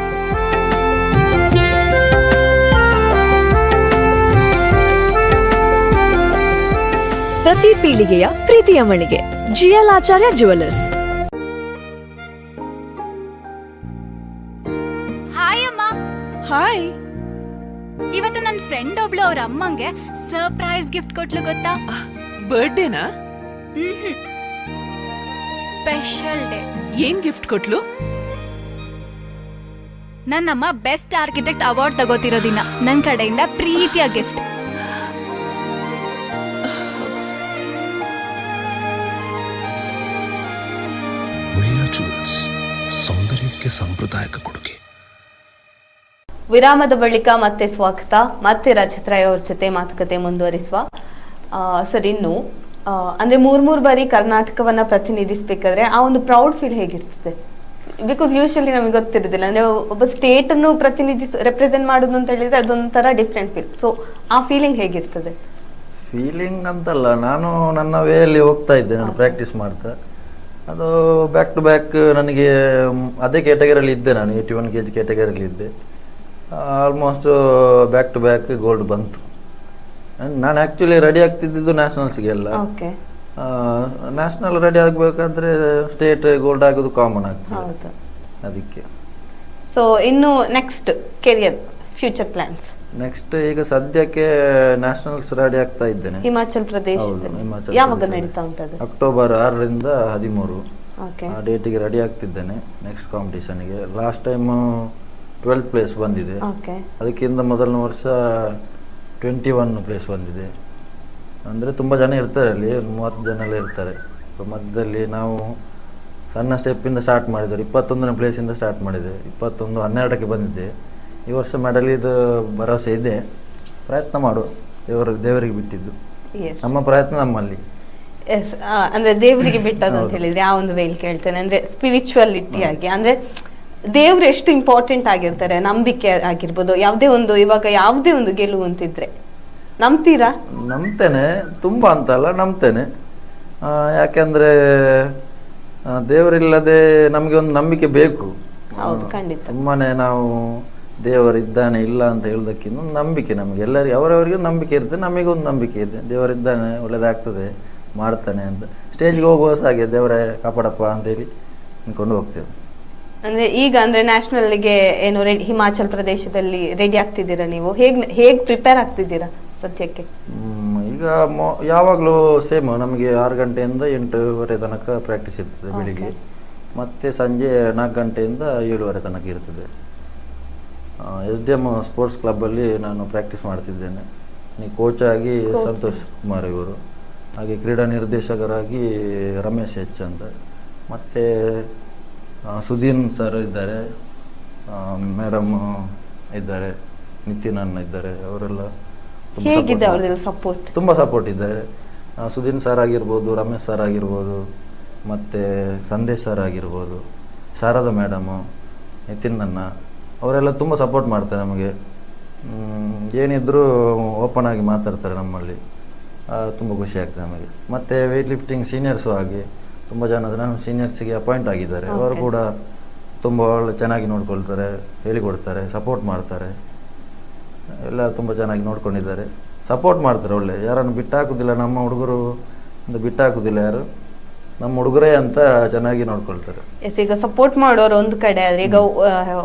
ಪ್ರತಿ ಪೀಳಿಗೆಯ ಪ್ರೀತಿಯ ಮಳಿಗೆ. G L Acharya jewellers hi ಅಮ್ಮ. ಹಾಯ್ ಇವತ್ತು ನನ್ನ ಫ್ರೆಂಡ್ ಒಬ್ಳು ಅವ್ರ ಅಮ್ಮಂಗೆ ಸರ್ಪ್ರೈಸ್ ಗಿಫ್ಟ್ ಕೊಟ್ಲು ಗೊತ್ತಾ? ಬರ್ಡೇನಾ ಸ್ಪೆಷಲ್ ಡೇ ಏನ್ ಗಿಫ್ಟ್ ಕೊಟ್ಲು? ನನ್ನಮ್ಮ ಬೆಸ್ಟ್ ಆರ್ಕಿಟೆಕ್ಟ್ ಅವಾರ್ಡ್ ತಗೋತಿರೋ ದಿನ. ನನ್ನ ಕಡೆಯಿಂದ ಪ್ರೀತಿಯ ಗಿಫ್ಟ್ ಸೌಂದರ್ಯಕ್ಕೆ ಸಾಂಪ್ರದಾಯಿಕ ಕೊಡುಗೆ. ವಿರಾಮದ ಬಳಿಕ ಮತ್ತೆ ಸ್ವಾಗತ. ಮತ್ತೆ ರಜತ್ ರಾಯ್ ಅವ್ರ ಜೊತೆ ಮಾತುಕತೆ ಮುಂದುವರಿಸುವ. ಆ, ಸರ್ ಇನ್ನು ಆ, ಅಂದ್ರೆ ಮೂರ್ ಮೂರ್ ಬಾರಿ ಕರ್ನಾಟಕವನ್ನ ಪ್ರತಿನಿಧಿಸಬೇಕಾದ್ರೆ ಆ ಒಂದು ಪ್ರೌಡ್ ಫೀಲ್ ಹೇಗಿರ್ತದೆ? ಬಿಕಾಸ್ ಯೂಶಲಿ ನಮಗೆ ಗೊತ್ತಿರೋದಿಲ್ಲ. ಅಂದ್ರೆ ಒಬ್ಬ ಸ್ಟೇಟ್ ಅನ್ನು ಪ್ರತಿನಿಧಿಸ್ ರೆಪ್ರೆಸೆಂಟ್ ಮಾಡುದು ಅಂತ ಹೇಳಿದ್ರೆ ಅದೊಂಥರ ಡಿಫ್ರೆಂಟ್ ಫೀಲ್ ಸೊ ಆ ಫೀಲಿಂಗ್ ಹೇಗಿರ್ತದೆ? ಫೀಲಿಂಗ್ ಅಂತಲ್ಲ ನಾನು ನನ್ನ ವೇಯಲ್ಲಿ ಹೋಗ್ತಾ ಇದ್ದೆ ನಾನು ಪ್ರಾಕ್ಟೀಸ್ ಮಾಡ್ತಾ. ಅದು ಬ್ಯಾಕ್ ಟು ಬ್ಯಾಕ್ ನನಗೆ ಅದೇ ಕ್ಯಾಟಗರಿಯಲ್ಲಿ ಇದ್ದೆ ನಾನು ಏಯ್ಟಿ ಒನ್ ಕೆ ಜಿ ಕ್ಯಾಟಗರಿಯಲ್ಲಿ ಇದ್ದೆ almost back to back gold ಬಂತು. ನಾನು ಆ್ಯಕ್ಚುಲಿ ರೆಡಿ ಆಗ್ತಿದ್ದಿದ್ದು ನ್ಯಾಷನಲ್ಸ್ಗೆಲ್ಲ ನ್ಯಾಷನಲ್ ರೆಡಿ ಆಗಬೇಕಾದ್ರೆ ಸ್ಟೇಟ್ ಗೋಲ್ಡ್ ಆಗೋದು ಕಾಮನ್ ಆಗ್ತದೆ. ಅದಕ್ಕೆ. ಸೊ ಇನ್ನು next career future plans next ಈಗ ಸದ್ಯಕ್ಕೆ ನ್ಯಾಷನಲ್ಸ್ ರೆಡಿ ಆಗ್ತಾ ಇದ್ದೇನೆ. ಹಿಮಾಚಲ್ ಪ್ರದೇಶ ಪ್ರದೇಶದಲ್ಲಿ ಹಿಮಾಚಲ್ ಯಾವಾಗ ಪ್ರದೇಶದಲ್ಲಿ. ನಡೀತಾ ಉಂಟದು? ಅಕ್ಟೋಬರ್ ಆರರಿಂದ ಹದಿಮೂರು. ಓಕೆ ಆ ಡೇಟಿಗೆ ರೆಡಿ ಆಗ್ತಿದ್ದೇನೆ ನೆಕ್ಸ್ಟ್ ಕಾಂಪಿಟೇಷನ್ಗೆ ಲಾಸ್ಟ್ ಟೈಮ್ ಟ್ವೆಲ್ತ್ ಪ್ಲೇಸ್ ಬಂದಿದೆ. ಓಕೆ ಅದಕ್ಕಿಂತ ಮೊದಲನೇ ವರ್ಷ ಟ್ವೆಂಟಿ ಒನ್ ಪ್ಲೇಸ್ ಬಂದಿದೆ. ಅಂದರೆ ತುಂಬ ಜನ ಇರ್ತಾರೆ ಅಲ್ಲಿ ಒಂದು ಮೂವತ್ತು ಜನ ಎಲ್ಲ ಇರ್ತಾರೆ. ಸೊ ಮಧ್ಯದಲ್ಲಿ ನಾವು ಸಣ್ಣ ಸ್ಟೆಪ್ಪಿಂದ ಸ್ಟಾರ್ಟ್ ಮಾಡಿದ್ದಾರೆ ಇಪ್ಪತ್ತೊಂದನೇ ಪ್ಲೇಸಿಂದ ಸ್ಟಾರ್ಟ್ ಮಾಡಿದೆ. ಇಪ್ಪತ್ತೊಂದು ಹನ್ನೆರಡಕ್ಕೆ ಬಂದಿದೆ ಈ ವರ್ಷ ಮೆಡಲಿದು ಭರವಸೆ ಇದೆ. ಪ್ರಯತ್ನ ಮಾಡು. ದೇವರ ದೇವರಿಗೆ ಬಿಟ್ಟಿದ್ದು. ನಮ್ಮ ಪ್ರಯತ್ನ ನಮ್ಮಲ್ಲಿ. ಎಸ್ ಅಂದ್ರೆ ದೇವರಿಗೆ ಬಿಟ್ಟದ್ದು ಅಂತ ಹೇಳಿದ್ರೆ ಆ ಒಂದು ವೇಲ್ ಕೇಳ್ತೇನೆ. ಅಂದ್ರೆ ಸ್ಪಿರಿಚುವಲಿಟಿ ಆಗಿ. ಅಂದ್ರೆ ದೇವ್ರು ಎಷ್ಟು ಇಂಪಾರ್ಟೆಂಟ್ ಆಗಿರ್ತಾರೆ ನಂಬಿಕೆ ಆಗಿರ್ಬೋದು ಯಾವುದೇ ಒಂದು ಇವಾಗ ಯಾವುದೇ ಒಂದು ಗೆಲುವು ಅಂತಿದ್ರೆ. ನಂಬ್ತೀರಾ? ನಂಬ್ತೇನೆ. ತುಂಬ ಅಂತಲ್ಲ ನಂಬ್ತೇನೆ. ಯಾಕೆಂದ್ರೆ ದೇವರಿಲ್ಲದೆ ನಮಗೆ ಒಂದು ನಂಬಿಕೆ ಬೇಕು. ಹೌದು, ಖಂಡಿತ. ಸುಮ್ಮನೆ ನಾವು ದೇವರಿದ್ದಾನೆ ಇಲ್ಲ ಅಂತ ಹೇಳೋದಕ್ಕಿಂತ ಒಂದು ನಂಬಿಕೆ ನಮಗೆ. ಎಲ್ಲರಿಗೆ ಅವರವರಿಗೆ ನಂಬಿಕೆ ಇರ್ತದೆ ನಮಗೊಂದು ನಂಬಿಕೆ ಇದೆ. ದೇವರಿದ್ದಾನೆ ಒಳ್ಳೆಯದಾಗ್ತದೆ ಮಾಡ್ತಾನೆ ಅಂತ. ಸ್ಟೇಜ್ಗೆ ಹೋಗುವ ಹಾಗೆ ದೇವರೇ ಕಾಪಾಡಪ್ಪ ಅಂತೇಳಿ ಅಂದ್ಕೊಂಡು ಹೋಗ್ತೇವೆ. ಅಂದ್ರೆ ಈಗ ಅಂದ್ರೆ ನ್ಯಾಷನಲ್ಗೆ ಏನು ರೆಡಿ ಹಿಮಾಚಲ್ ಪ್ರದೇಶದಲ್ಲಿ ರೆಡಿ ಆಗ್ತಿದ್ದೀರಾ ನೀವು? ಹೇಗ್ ಹೇಗ್ ಪ್ರಿಪೇರ್ ಆಗ್ತಿದ್ದೀರಾ ಸದ್ಯಕ್ಕೆ? ಈಗ ಮೊ ಯಾವಾಗಲೂ ಸೇಮ್ ನಮಗೆ ಆರು ಗಂಟೆಯಿಂದ ಎಂಟೂವರೆ ತನಕ ಪ್ರಾಕ್ಟೀಸ್ ಇರ್ತದೆ ಬೆಳಿಗ್ಗೆ. ಮತ್ತೆ ಸಂಜೆ ನಾಲ್ಕು ಗಂಟೆಯಿಂದ ಏಳುವರೆ ತನಕ ಇರ್ತದೆ. ಎಸ್ ಡಿ ಎಂ ಸ್ಪೋರ್ಟ್ಸ್ ಕ್ಲಬ್ಬಲ್ಲಿ ನಾನು ಪ್ರಾಕ್ಟೀಸ್ ಮಾಡ್ತಿದ್ದೇನೆ. ನೀ ಕೋಚ್ ಆಗಿ ಸಂತೋಷ್ ಕುಮಾರ್ ಇವರು ಹಾಗೆ ಕ್ರೀಡಾ ನಿರ್ದೇಶಕರಾಗಿ ರಮೇಶ್ ಎಚ್ ಅಂತ. ಮತ್ತು ಸುಧೀನ್ ಸರ್ ಇದ್ದಾರೆ ಮೇಡಮ್ ಇದ್ದಾರೆ ನಿತಿನ್ ಅಣ್ಣ ಇದ್ದಾರೆ ಅವರೆಲ್ಲ ಸಪೋರ್ಟ್ ತುಂಬ ಸಪೋರ್ಟ್ ಇದ್ದಾರೆ. ಸುಧೀನ್ ಸರ್ ಆಗಿರ್ಬೋದು ರಮೇಶ್ ಸರ್ ಆಗಿರ್ಬೋದು ಮತ್ತು ಸಂದೇಶ್ ಸರ್ ಆಗಿರ್ಬೋದು ಶಾರದಾ ಮೇಡಮು ನಿತಿನ್ ಅಣ್ಣ ಅವರೆಲ್ಲ ತುಂಬ ಸಪೋರ್ಟ್ ಮಾಡ್ತಾರೆ ನಮಗೆ. ಏನಿದ್ರೂ ಓಪನ್ ಆಗಿ ಮಾತಾಡ್ತಾರೆ ನಮ್ಮಲ್ಲಿ. ತುಂಬ ಖುಷಿ ಆಗ್ತದೆ ನಮಗೆ. ಮತ್ತು ವೆಯ್ಟ್ ಲಿಫ್ಟಿಂಗ್ ಸೀನಿಯರ್ಸು ಹಾಗೆ ತುಂಬ ಜನ ನಮ್ಮ ಸೀನಿಯರ್ಸಿಗೆ ಅಪಾಯಿಂಟ್ ಆಗಿದ್ದಾರೆ. ಅವರು ಕೂಡ ತುಂಬ ಒಳ್ಳೆ ಚೆನ್ನಾಗಿ ನೋಡ್ಕೊಳ್ತಾರೆ ಹೇಳಿಕೊಡ್ತಾರೆ ಸಪೋರ್ಟ್ ಮಾಡ್ತಾರೆ. ಎಲ್ಲ ತುಂಬ ಚೆನ್ನಾಗಿ ನೋಡ್ಕೊಂಡಿದ್ದಾರೆ. ಸಪೋರ್ಟ್ ಮಾಡ್ತಾರೆ ಒಳ್ಳೆ. ಯಾರನ್ನು ಬಿಟ್ಟಾಕೋದಿಲ್ಲ ನಮ್ಮ ಹುಡುಗರು ಒಂದು ಬಿಟ್ಟಾಕುದಿಲ್ಲ ಯಾರು? ನಮ್ಮ ಹುಡುಗರೇ ಅಂತ ಚೆನ್ನಾಗಿ ನೋಡ್ಕೊಳ್ತಾರೆ. ಎಸ್ ಈಗ ಸಪೋರ್ಟ್ ಮಾಡೋರು ಒಂದು ಕಡೆ ಆದ್ರೆ ಈಗ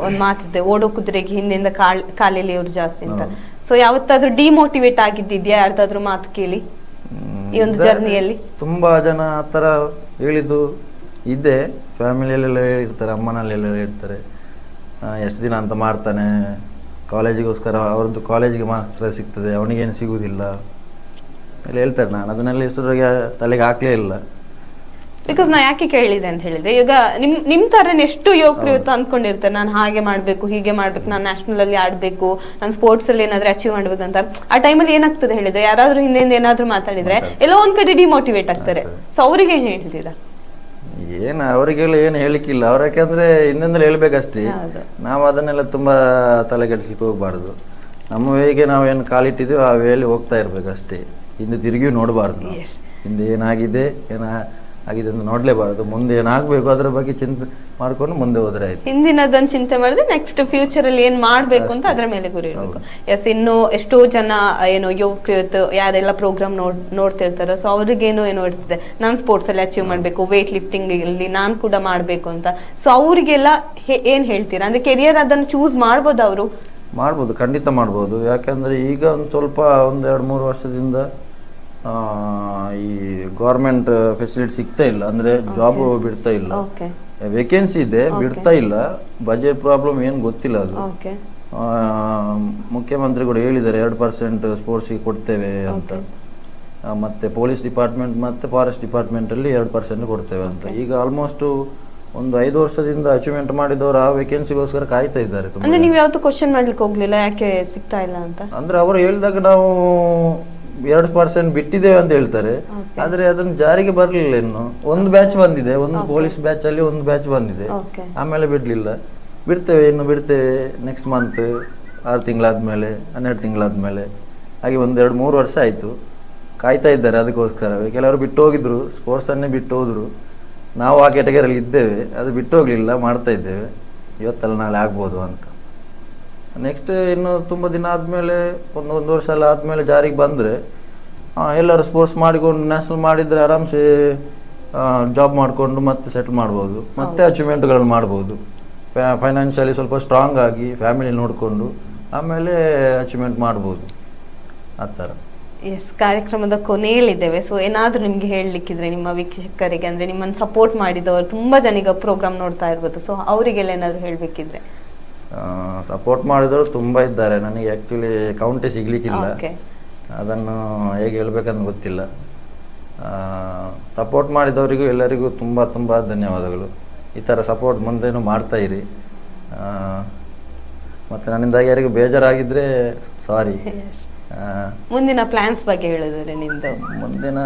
ಒಂದು ಮಾತಿದೆ ಓಡೋ ಕುದುರೆಗೆ ಹಿಂದಿಂದ ಕಾಲ್ ಕಾಲಿಲಿ ಇವ್ರು ಜಾಸ್ತಿ ಅಂತ. ಸೊ ಯಾವತ್ತಾದ್ರೂ ಡಿಮೋಟಿವೇಟ್ ಆಗಿದ್ದಿದ್ಯಾ? ಯಾರ್ದಾದ್ರೂ ಮಾತು ಕೇಳಿ. ಈ ಒಂದು. ಜರ್ನಿಯಲ್ಲಿ ತುಂಬಾ ಜನ ಆ ಥರ ಹೇಳಿದ್ದು ಇದೆ. ಫ್ಯಾಮಿಲಿಯಲ್ಲೆಲ್ಲ ಹೇಳಿರ್ತಾರೆ ಅಮ್ಮನಲ್ಲೆಲ್ಲ ಹೇಳ್ತಾರೆ ಎಷ್ಟು ದಿನ ಅಂತ ಮಾಡ್ತಾನೆ. ಕಾಲೇಜಿಗೋಸ್ಕರ ಅವ್ರದ್ದು ಕಾಲೇಜಿಗೆ ಮಾತ್ರ ಸಿಗ್ತದೆ ಅವನಿಗೇನು ಸಿಗುವುದಿಲ್ಲ ಎಲ್ಲ ಹೇಳ್ತಾರೆ ನಾನು. ಅದನ್ನೆಲ್ಲ ಇಷ್ಟರವರೆಗೆ ತಲೆಗೆ ಹಾಕಲೇ ಇಲ್ಲ. ಬಿಕಾಸ್ ನಾ ಯಾಕೆ ಕೇಳಿದೆ ಅಂತ ಹೇಳಿದ್ರೆ ಈಗ ನಿಮ್ ನಿಮ್ ತರನೇ ಎಷ್ಟು ಯುವಕರು ಇವತ್ತು ಅನ್ಕೊಂಡಿರ್ತಾರೆ ನಾನು ಹಾಗೆ ಮಾಡ್ಬೇಕು ಹೀಗೆ ಮಾಡ್ಬೇಕು ನಾನು ನ್ಯಾಷನಲ್ ಅಲ್ಲಿ ಆಡ್ಬೇಕು ನಾನು ಸ್ಪೋರ್ಟ್ಸ್ ಅಲ್ಲಿ ಏನಾದ್ರೂ ಅಚೀವ್ ಮಾಡ್ಬೇಕು ಅಂತ. ಆ ಟೈಮಲ್ಲಿ ಏನಾಗ್ತದೆ ಹೇಳಿದ್ರೆ ಯಾರಾದ್ರೂ ಹಿಂದೆ ಏನಾದ್ರೂ ಮಾತಾಡಿದ್ರೆ ಎಲ್ಲೋ ಒಂದ್ ಕಡೆ ಡಿಮೋಟಿವೇಟ್ ಆಗ್ತಾರೆ. ಸೊ ಅವ್ರಿಗೆ ಏನ್ ಹೇಳ್ತೀರಾ? ಏನು ಅವರಿಗೆಲ್ಲ ಏನು ಹೇಳಿಕ್ಕಿಲ್ಲ. ಅವ್ರ ಯಾಕಂದ್ರೆ ಹಿಂದಿಂದಲೇ ಹೇಳ್ಬೇಕಷ್ಟೇ. ನಾವು ಅದನ್ನೆಲ್ಲ ತುಂಬಾ ತಲೆಗೆಡಿಸ್ಲಿಕ್ಕೆ ಹೋಗ್ಬಾರ್ದು. ನಮ್ಮ ವೇಗೆ ನಾವು ಏನು ಕಾಲಿಟ್ಟಿದ್ದೀವಿ ಆ ವೇಲಿ ಹೋಗ್ತಾ ಇರ್ಬೇಕಷ್ಟೇ. ಹಿಂದೆ ತಿರುಗಿ ನೋಡಬಾರ್ದು. ಹಿಂದೆ ಏನಾಗಿದೆ ಏನ ಆಗಿದೆ ನೋಡ್ಲೇಬಾರದು. ಮುಂದೆ ಏನಾಗಬೇಕು ಅದ್ರ ಬಗ್ಗೆ ಚಿಂತೆ ಮಾಡ್ಕೊಂಡು ಮುಂದೆ ಹೋದ್ರೆ ಆಯ್ತು. ಹಿಂದಿನದನ್ನ ಚಿಂತೆ ಮಾಡಿದ್ರೆ ನೆಕ್ಸ್ಟ್ ಫ್ಯೂಚರ್ ಅಲ್ಲಿ ಏನ್ ಮಾಡ್ಬೇಕು ಅಂತ ಅದ್ರ ಮೇಲೆ ಗುರಿ ಇರಬೇಕು ಎಸ್ ಇನ್ನು ಎಷ್ಟೋ ಜನ ಏನು ಯುವಕ ಯಾರೆಲ್ಲ ಪ್ರೋಗ್ರಾಮ್ ನೋಡ್ ನೋಡ್ತಿರ್ತಾರೋ ಸೊ ಅವ್ರಿಗೇನು ಏನೋ ಇರ್ತದೆ. ನಾನು ಸ್ಪೋರ್ಟ್ಸ್ ಅಲ್ಲಿ ಅಚೀವ್ ಮಾಡಬೇಕು ವೇಟ್ ಲಿಫ್ಟಿಂಗ್ ಇಲ್ಲಿ ನಾನ್ ಕೂಡ ಮಾಡ್ಬೇಕು ಅಂತ. ಸೊ ಅವರಿಗೆಲ್ಲ ಏನ್ ಹೇಳ್ತೀರಾ? ಅಂದ್ರೆ ಕೆರಿಯರ್ ಅದನ್ನ ಚೂಸ್ ಮಾಡ್ಬೋದು ಅವರು? ಮಾಡ್ಬೋದು ಖಂಡಿತ ಮಾಡ್ಬೋದು. ಯಾಕಂದ್ರೆ ಈಗ ಒಂದು ಸ್ವಲ್ಪ ಒಂದೆರಡು ಎರಡು ಮೂರು ವರ್ಷದಿಂದ ಈ ಗೌರ್ಮೆಂಟ್ ಫೆಸಿಲಿಟಿ ಸಿಗ್ತಾ ಇಲ್ಲ. ಅಂದರೆ ಜಾಬ್ ಬಿಡ್ತಾ ಇಲ್ಲ. ವೇಕೆನ್ಸಿ ಇದೆ ಬಿಡ್ತಾ ಇಲ್ಲ. ಬಜೆಟ್ ಪ್ರಾಬ್ಲಮ್ ಏನು ಗೊತ್ತಿಲ್ಲ ಅದು. ಓಕೆ ಆ, ಮುಖ್ಯಮಂತ್ರಿ ಕೂಡ ಹೇಳಿದ್ದಾರೆ ಎರಡು ಪರ್ಸೆಂಟ್ ಸ್ಪೋರ್ಟ್ಸಿಗೆ ಕೊಡ್ತೇವೆ ಅಂತ. ಮತ್ತೆ ಪೊಲೀಸ್ ಡಿಪಾರ್ಟ್ಮೆಂಟ್ ಮತ್ತೆ ಫಾರೆಸ್ಟ್ ಡಿಪಾರ್ಟ್ಮೆಂಟಲ್ಲಿ ಎರಡು ಪರ್ಸೆಂಟ್ ಕೊಡ್ತೇವೆ ಅಂತ. ಈಗ ಆಲ್ಮೋಸ್ಟ್ ಒಂದು ಐದು ವರ್ಷದಿಂದ ಅಚೀವ್ಮೆಂಟ್ ಮಾಡಿದವರು ಆ ವೇಕೆನ್ಸಿಗೋಸ್ಕರ ಕಾಯ್ತಾ ಇದ್ದಾರೆ ಅಂದ್ರೆ ನೀವು ಯಾವತ್ತೂ ಕ್ವಶನ್ ಮಾಡ್ಲಿಕ್ಕೆ ಹೋಗ್ಲಿಲ್ಲ ಯಾಕೆ ಸಿಗ್ತಾ ಇಲ್ಲ ಅಂತ? ಅಂದ್ರೆ ಅವರು ಹೇಳಿದಾಗ ನಾವು ಎರಡು ಪರ್ಸೆಂಟ್ ಬಿಟ್ಟಿದ್ದೇವೆ ಅಂತ ಹೇಳ್ತಾರೆ. ಆದ್ರೆ ಅದನ್ನು ಜಾರಿಗೆ ಬರಲಿಲ್ಲ ಇನ್ನು. ಒಂದು ಬ್ಯಾಚ್ ಬಂದಿದೆ. ಒಂದು ಪೊಲೀಸ್ ಬ್ಯಾಚ್ ಅಲ್ಲಿ ಒಂದು ಬ್ಯಾಚ್ ಬಂದಿದೆ. ಆಮೇಲೆ ಬಿಡಲಿಲ್ಲ. ಬಿಡ್ತೇವೆ ಇನ್ನು ಬಿಡ್ತೇವೆ ನೆಕ್ಸ್ಟ್ ಮಂತ್ ಆರು ತಿಂಗಳಾದ್ಮೇಲೆ ಹನ್ನೆರಡು ತಿಂಗಳಾದ್ಮೇಲೆ. ಹಾಗೆ ಒಂದೆರಡು ಮೂರು ವರ್ಷ ಆಯಿತು. ಕಾಯ್ತಾ ಇದ್ದಾರೆ ಅದಕ್ಕೋಸ್ಕರ ಕೆಲವರು ಬಿಟ್ಟು ಹೋಗಿದ್ರು. ಸ್ಪೋರ್ಟ್ಸನ್ನೇ ಬಿಟ್ಟು ಹೋದ್ರು. ನಾವು ಆ ಕೆಟಗರಿಯಲ್ಲಿ ಇದ್ದೇವೆ. ಅದು ಬಿಟ್ಟು ಹೋಗಲಿಲ್ಲ. ಮಾಡ್ತಾ ಇದ್ದೇವೆ. ಇವತ್ತಲ್ಲ ನಾಳೆ ಆಗ್ಬೋದು ಅಂತ. ನೆಕ್ಸ್ಟ್ ಇನ್ನು ತುಂಬ ದಿನ ಆದಮೇಲೆ ಒಂದು ಒಂದು ವರ್ಷ ಎಲ್ಲ ಆದಮೇಲೆ ಜಾರಿಗೆ ಬಂದರೆ ಎಲ್ಲರೂ ಸ್ಪೋರ್ಟ್ಸ್ ಮಾಡಿಕೊಂಡು ನ್ಯಾಷನಲ್ ಮಾಡಿದರೆ ಆರಾಮ್ಸೆ ಜಾಬ್ ಮಾಡಿಕೊಂಡು ಮತ್ತೆ ಸೆಟ್ಲ್ ಮಾಡ್ಬೋದು. ಮತ್ತೆ ಅಚೀವ್ಮೆಂಟ್ಗಳನ್ನು ಮಾಡ್ಬೋದು. ಫೈನಾನ್ಷಿಯಲಿ ಸ್ವಲ್ಪ ಸ್ಟ್ರಾಂಗ್ ಆಗಿ ಫ್ಯಾಮಿಲಿ ನೋಡಿಕೊಂಡು ಆಮೇಲೆ ಅಚೀವ್ಮೆಂಟ್ ಮಾಡ್ಬೋದು. ಆ ಥರ. ಎಸ್ ಕಾರ್ಯಕ್ರಮದ ಕೊನೆಯಲ್ಲಿದ್ದೇವೆ. ಸೊ ಏನಾದರೂ ನಿಮಗೆ ಹೇಳಲಿಕ್ಕಿದ್ರೆ ನಿಮ್ಮ ವೀಕ್ಷಕರಿಗೆ ಅಂದರೆ ನಿಮ್ಮನ್ನು ಸಪೋರ್ಟ್ ಮಾಡಿದವರು ತುಂಬ ಜನ ಈಗ ಪ್ರೋಗ್ರಾಮ್ ನೋಡ್ತಾ ಇರ್ಬೋದು. ಸೊ ಅವರಿಗೆಲ್ಲ ಏನಾದರೂ ಹೇಳ್ಬೇಕಿದ್ರೆ. ಸಪೋರ್ಟ್ ಮಾಡಿದವರು ತುಂಬ ಇದ್ದಾರೆ. ನನಗೆ ಆ್ಯಕ್ಚುಲಿ ಕೌಂಟೇ ಸಿಗಲಿಕ್ಕಿಲ್ಲ. ಅದನ್ನು ಹೇಗೆ ಹೇಳಬೇಕಂತ ಗೊತ್ತಿಲ್ಲ. ಸಪೋರ್ಟ್ ಮಾಡಿದವರಿಗೂ ಎಲ್ಲರಿಗೂ ತುಂಬ ತುಂಬ ಧನ್ಯವಾದಗಳು. ಈ ಥರ ಸಪೋರ್ಟ್ ಮುಂದೇನು ಮಾಡ್ತಾ ಇರಿ. ಮತ್ತು ನನ್ನಿಂದಾಗಿ ಯಾರಿಗೂ ಬೇಜಾರಾಗಿದ್ದರೆ ಸಾರಿ ಮುಂದಿನ ಪ್ಲಾನ್ಸ್ ಬಗ್ಗೆ ಹೇಳಿದ್ರೆ ನಿಮ್ಮದು ಮುಂದಿನ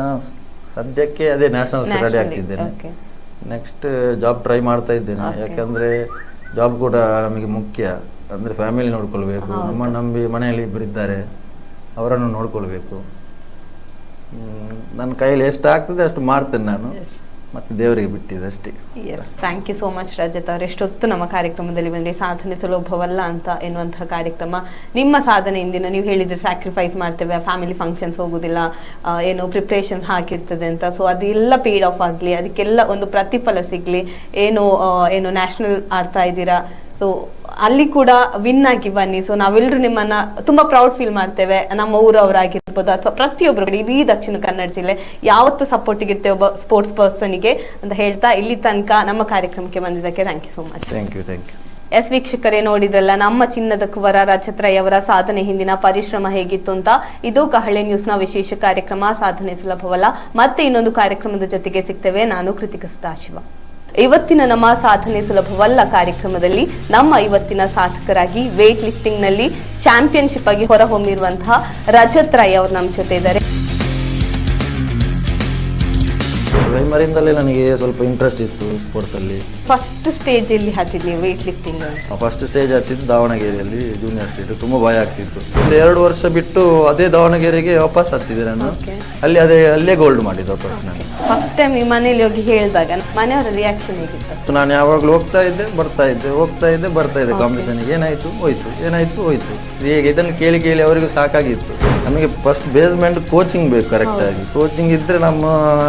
ಸದ್ಯಕ್ಕೆ ಅದೇ ನ್ಯಾಷನಲ್ಸ್ ರೆಡಿ ಆಗ್ತಿದ್ದೇನೆ. ನೆಕ್ಸ್ಟ್ ಜಾಬ್ ಟ್ರೈ ಮಾಡ್ತಾ ಇದ್ದೇನೆ. ಯಾಕಂದರೆ ಜಾಬ್ ಕೂಡ ನಮಗೆ ಮುಖ್ಯ. ಅಂದರೆ ಫ್ಯಾಮಿಲಿ ನೋಡ್ಕೊಳ್ಬೇಕು. ನಮ್ಮ ನಂಬಿ ಮನೆಯಲ್ಲಿ ಇಬ್ಬರಿದ್ದಾರೆ ಅವರನ್ನು ನೋಡ್ಕೊಳ್ಬೇಕು. ನನ್ನ ಕೈಯಲ್ಲಿ ಎಷ್ಟು ಆಗ್ತದೆ ಅಷ್ಟು ಮಾಡ್ತೇನೆ ನಾನು. ಮತ್ತು ದೇವರಿಗೆ ಬಿಟ್ಟಿದೆ ಅಷ್ಟೇ. Thank you so much Rajat ಅವರು. ಎಷ್ಟೊತ್ತು ನಮ್ಮ ಕಾರ್ಯಕ್ರಮದಲ್ಲಿ ಬಂದ್ರಿ ಸಾಧನೆ ಸುಲಭವಲ್ಲ ಅಂತ ಎನ್ನುವಂತಹ ಕಾರ್ಯಕ್ರಮ. ನಿಮ್ಮ ಸಾಧನೆ ಇಂದಿನ ನೀವು ಹೇಳಿದ್ರೆ ಸ್ಯಾಕ್ರಿಫೈಸ್ ಮಾಡ್ತೇವೆ ಫ್ಯಾಮಿಲಿ ಫಂಕ್ಷನ್ಸ್ ಹೋಗೋದಿಲ್ಲ ಏನು ಪ್ರಿಪ್ರೇಷನ್ ಹಾಕಿರ್ತದೆ ಅಂತ. ಸೊ ಅದೆಲ್ಲ ಪೇಡ್ ಆಫ್ ಆಗಲಿ, ಅದಕ್ಕೆಲ್ಲ ಒಂದು ಪ್ರತಿಫಲ ಸಿಗ್ಲಿ. ಏನು ಏನು ನ್ಯಾಷನಲ್ ಆಡ್ತಾ ಇದ್ದೀರಾ? ಸೊ ಅಲ್ಲಿ ಕೂಡ ವಿನ್ ಆಗಿ ಬನ್ನಿ. ಸೊ ನಾವೆಲ್ಲರೂ ನಿಮ್ಮನ್ನ ತುಂಬಾ ಪ್ರೌಡ್ ಫೀಲ್ ಮಾಡ್ತೇವೆ. ನಮ್ಮ ಊರವರಾಗಿರ್ಬೋದು ಅಥವಾ ಪ್ರತಿಯೊಬ್ಬರು ಇಡೀ ದಕ್ಷಿಣ ಕನ್ನಡ ಜಿಲ್ಲೆ ಯಾವತ್ತು ಸಪೋರ್ಟ್ ಇರ್ತೇವೆ ಒಬ್ಬ ಸ್ಪೋರ್ಟ್ಸ್ ಪರ್ಸನ್ಗೆ ಅಂತ ಹೇಳ್ತಾ ಇಲ್ಲಿ ತನಕ ನಮ್ಮ ಕಾರ್ಯಕ್ರಮಕ್ಕೆ ಬಂದಿದ್ದಕ್ಕೆ thank you so much thank you thank you yes ವೀಕ್ಷಕರೇ ನೋಡಿದ್ರಲ್ಲ ನಮ್ಮ ಚಿನ್ನದ ಕುವರ ರಜತ್ ಅವರ ಸಾಧನೆ ಹಿಂದಿನ ಪರಿಶ್ರಮ ಹೇಗಿತ್ತು ಅಂತ ಇದು ಕಹಳೆ ನ್ಯೂಸ್ನ ವಿಶೇಷ ಕಾರ್ಯಕ್ರಮ ಸಾಧನೆ ಸುಲಭವಲ್ಲ. ಮತ್ತೆ ಇನ್ನೊಂದು ಕಾರ್ಯಕ್ರಮದ ಜೊತೆಗೆ ಸಿಗ್ತೇವೆ. ನಾನು ಕೃತಿಕ ಸದಾಶಿವ. ಇವತ್ತಿನ ನಮ್ಮ ಸಾಧನೆ ಸುಲಭವಲ್ಲ ಕಾರ್ಯಕ್ರಮದಲ್ಲಿ. ನಮ್ಮ ಇವತ್ತಿನ ಸಾಧಕರಾಗಿ ವೇಟ್ ಲಿಫ್ಟಿಂಗ್ನಲ್ಲಿ ಚಾಂಪಿಯನ್ಶಿಪ್ ಆಗಿ ಹೊರಹೊಮ್ಮಿರುವಂತಹ ರಜತ್ ರಾಯ್ ಅವರು ನಮ್ಮ ಜೊತೆ ಇದ್ದಾರೆ. ಪ್ರೈಮರಿಯಿಂದಲೇ ನನಗೆ ಸ್ವಲ್ಪ ಇಂಟ್ರೆಸ್ಟ್ ಇತ್ತು ಸ್ಪೋರ್ಟ್ಸಲ್ಲಿ ಫಸ್ಟ್ ಸ್ಟೇಜ್ ಅಲ್ಲಿ ಹಾಕಿದ್ದೀನಿ ನೀವು ವೇಟ್ ಲಿಫ್ಟಿಂಗ್ ಫಸ್ಟ್ ಸ್ಟೇಜ್ ಹತ್ತಿದ್ದು ದಾವಣಗೆರೆಯಲ್ಲಿ ಜೂನಿಯರ್ ಸ್ಟೇಟ್ ತುಂಬ ಭಯ ಆಗ್ತಿತ್ತು. ಒಂದು ಎರಡು ವರ್ಷ ಬಿಟ್ಟು ಅದೇ ದಾವಣಗೆರೆಗೆ ವಾಪಸ್ ಹತ್ತಿದೆ ನಾನು. ಅಲ್ಲಿ ಅದೇ ಅಲ್ಲೇ ಗೋಲ್ಡ್ ಮಾಡಿದ್ದು ವಾಪಸ್ ನಾನು ಫಸ್ಟ್ ಟೈಮ್ ಈ ಮನೇಲಿ ಹೋಗಿ ಹೇಳಿದಾಗ ಮನೆಯವರ ರಿಯಾಕ್ಷನ್ ಹೇಗಿತ್ತು? ನಾನು ಯಾವಾಗಲೂ ಹೋಗ್ತಾ ಇದ್ದೆ ಬರ್ತಾ ಇದ್ದೆ ಹೋಗ್ತಾ ಇದ್ದೆ ಬರ್ತಾ ಇದ್ದೆ. ಕಾಂಪಿಟೇಷನ್ಗೆ ಏನಾಯ್ತು? ಹೋಯ್ತು ಏನಾಯ್ತು? ಹೋಯ್ತು. ಹೇಗೆ ಇದನ್ನು ಕೇಳಿ ಕೇಳಿ ಅವರಿಗೂ ಸಾಕಾಗಿತ್ತು. ನಮಗೆ ಫಸ್ಟ್ ಬೇಸ್ಮೆಂಟ್ ಕೋಚಿಂಗ್ ಬೇಕು ಕರೆಕ್ಟ್ ಆಗಿ. ಕೋಚಿಂಗ್ ಇದ್ರೆ ನಮ್ಮ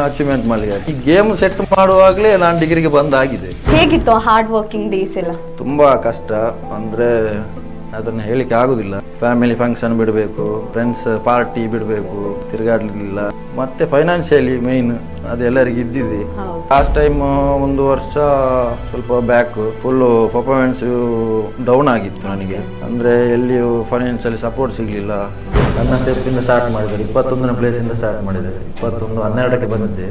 ಅಚೀವ್ಮೆಂಟ್ ಮಾಡಲಿಕ್ಕೆ ಈ ಗೇಮ್ ಸೆಟ್ ಮಾಡುವಾಗಲೇ ನಾನು ಡಿಗ್ರಿಗೆ ಬಂದಾಗಿದೆ. ಹೇಗಿತ್ತು ಹಾರ್ಡ್ ವರ್ಕಿಂಗ್ ಡೇಸ್ ಎಲ್ಲ? ತುಂಬಾ ಕಷ್ಟ. ಅಂದ್ರೆ ಅದನ್ನ ಹೇಳಿಕ್ಕೆ ಆಗುದಿಲ್ಲ. ಫ್ಯಾಮಿಲಿ ಫಂಕ್ಷನ್ ಬಿಡಬೇಕು ಫ್ರೆಂಡ್ಸ್ ಪಾರ್ಟಿ ಬಿಡಬೇಕು ತಿರುಗಾಡ್ಲಿಲ್ಲ. ಮತ್ತೆ ಫೈನಾನ್ಷಿಯಲಿ ಮೇಯ್ನ್ ಅದೆಲ್ಲರಿಗೂ ಇದ್ದಿದೆ. ಲಾಸ್ಟ್ ಟೈಮ್ ಒಂದು ವರ್ಷ ಸ್ವಲ್ಪ ಬ್ಯಾಕ್ ಫುಲ್ಲು ಪರ್ಫಾರ್ಮೆನ್ಸ್ ಡೌನ್ ಆಗಿತ್ತು ನನಗೆ. ಅಂದ್ರೆ ಎಲ್ಲಿಯೂ ಫೈನಾನ್ಷಿಯಲಿ ಸಪೋರ್ಟ್ ಸಿಗ್ಲಿಲ್ಲ. ಸಣ್ಣ ಸ್ಟೆಪ್ ಇಂದ ಸ್ಟಾರ್ಟ್ ಮಾಡಿದ್ದಾರೆ. ಇಪ್ಪತ್ತೊಂದನೇ ಪ್ಲೇಸಿಂದ ಇಂದ ಸ್ಟಾರ್ಟ್ ಮಾಡಿದ್ದಾರೆ. ಇಪ್ಪತ್ತೊಂದು ಹನ್ನೆರಡಕ್ಕೆ ಬಂದಿದ್ದೆ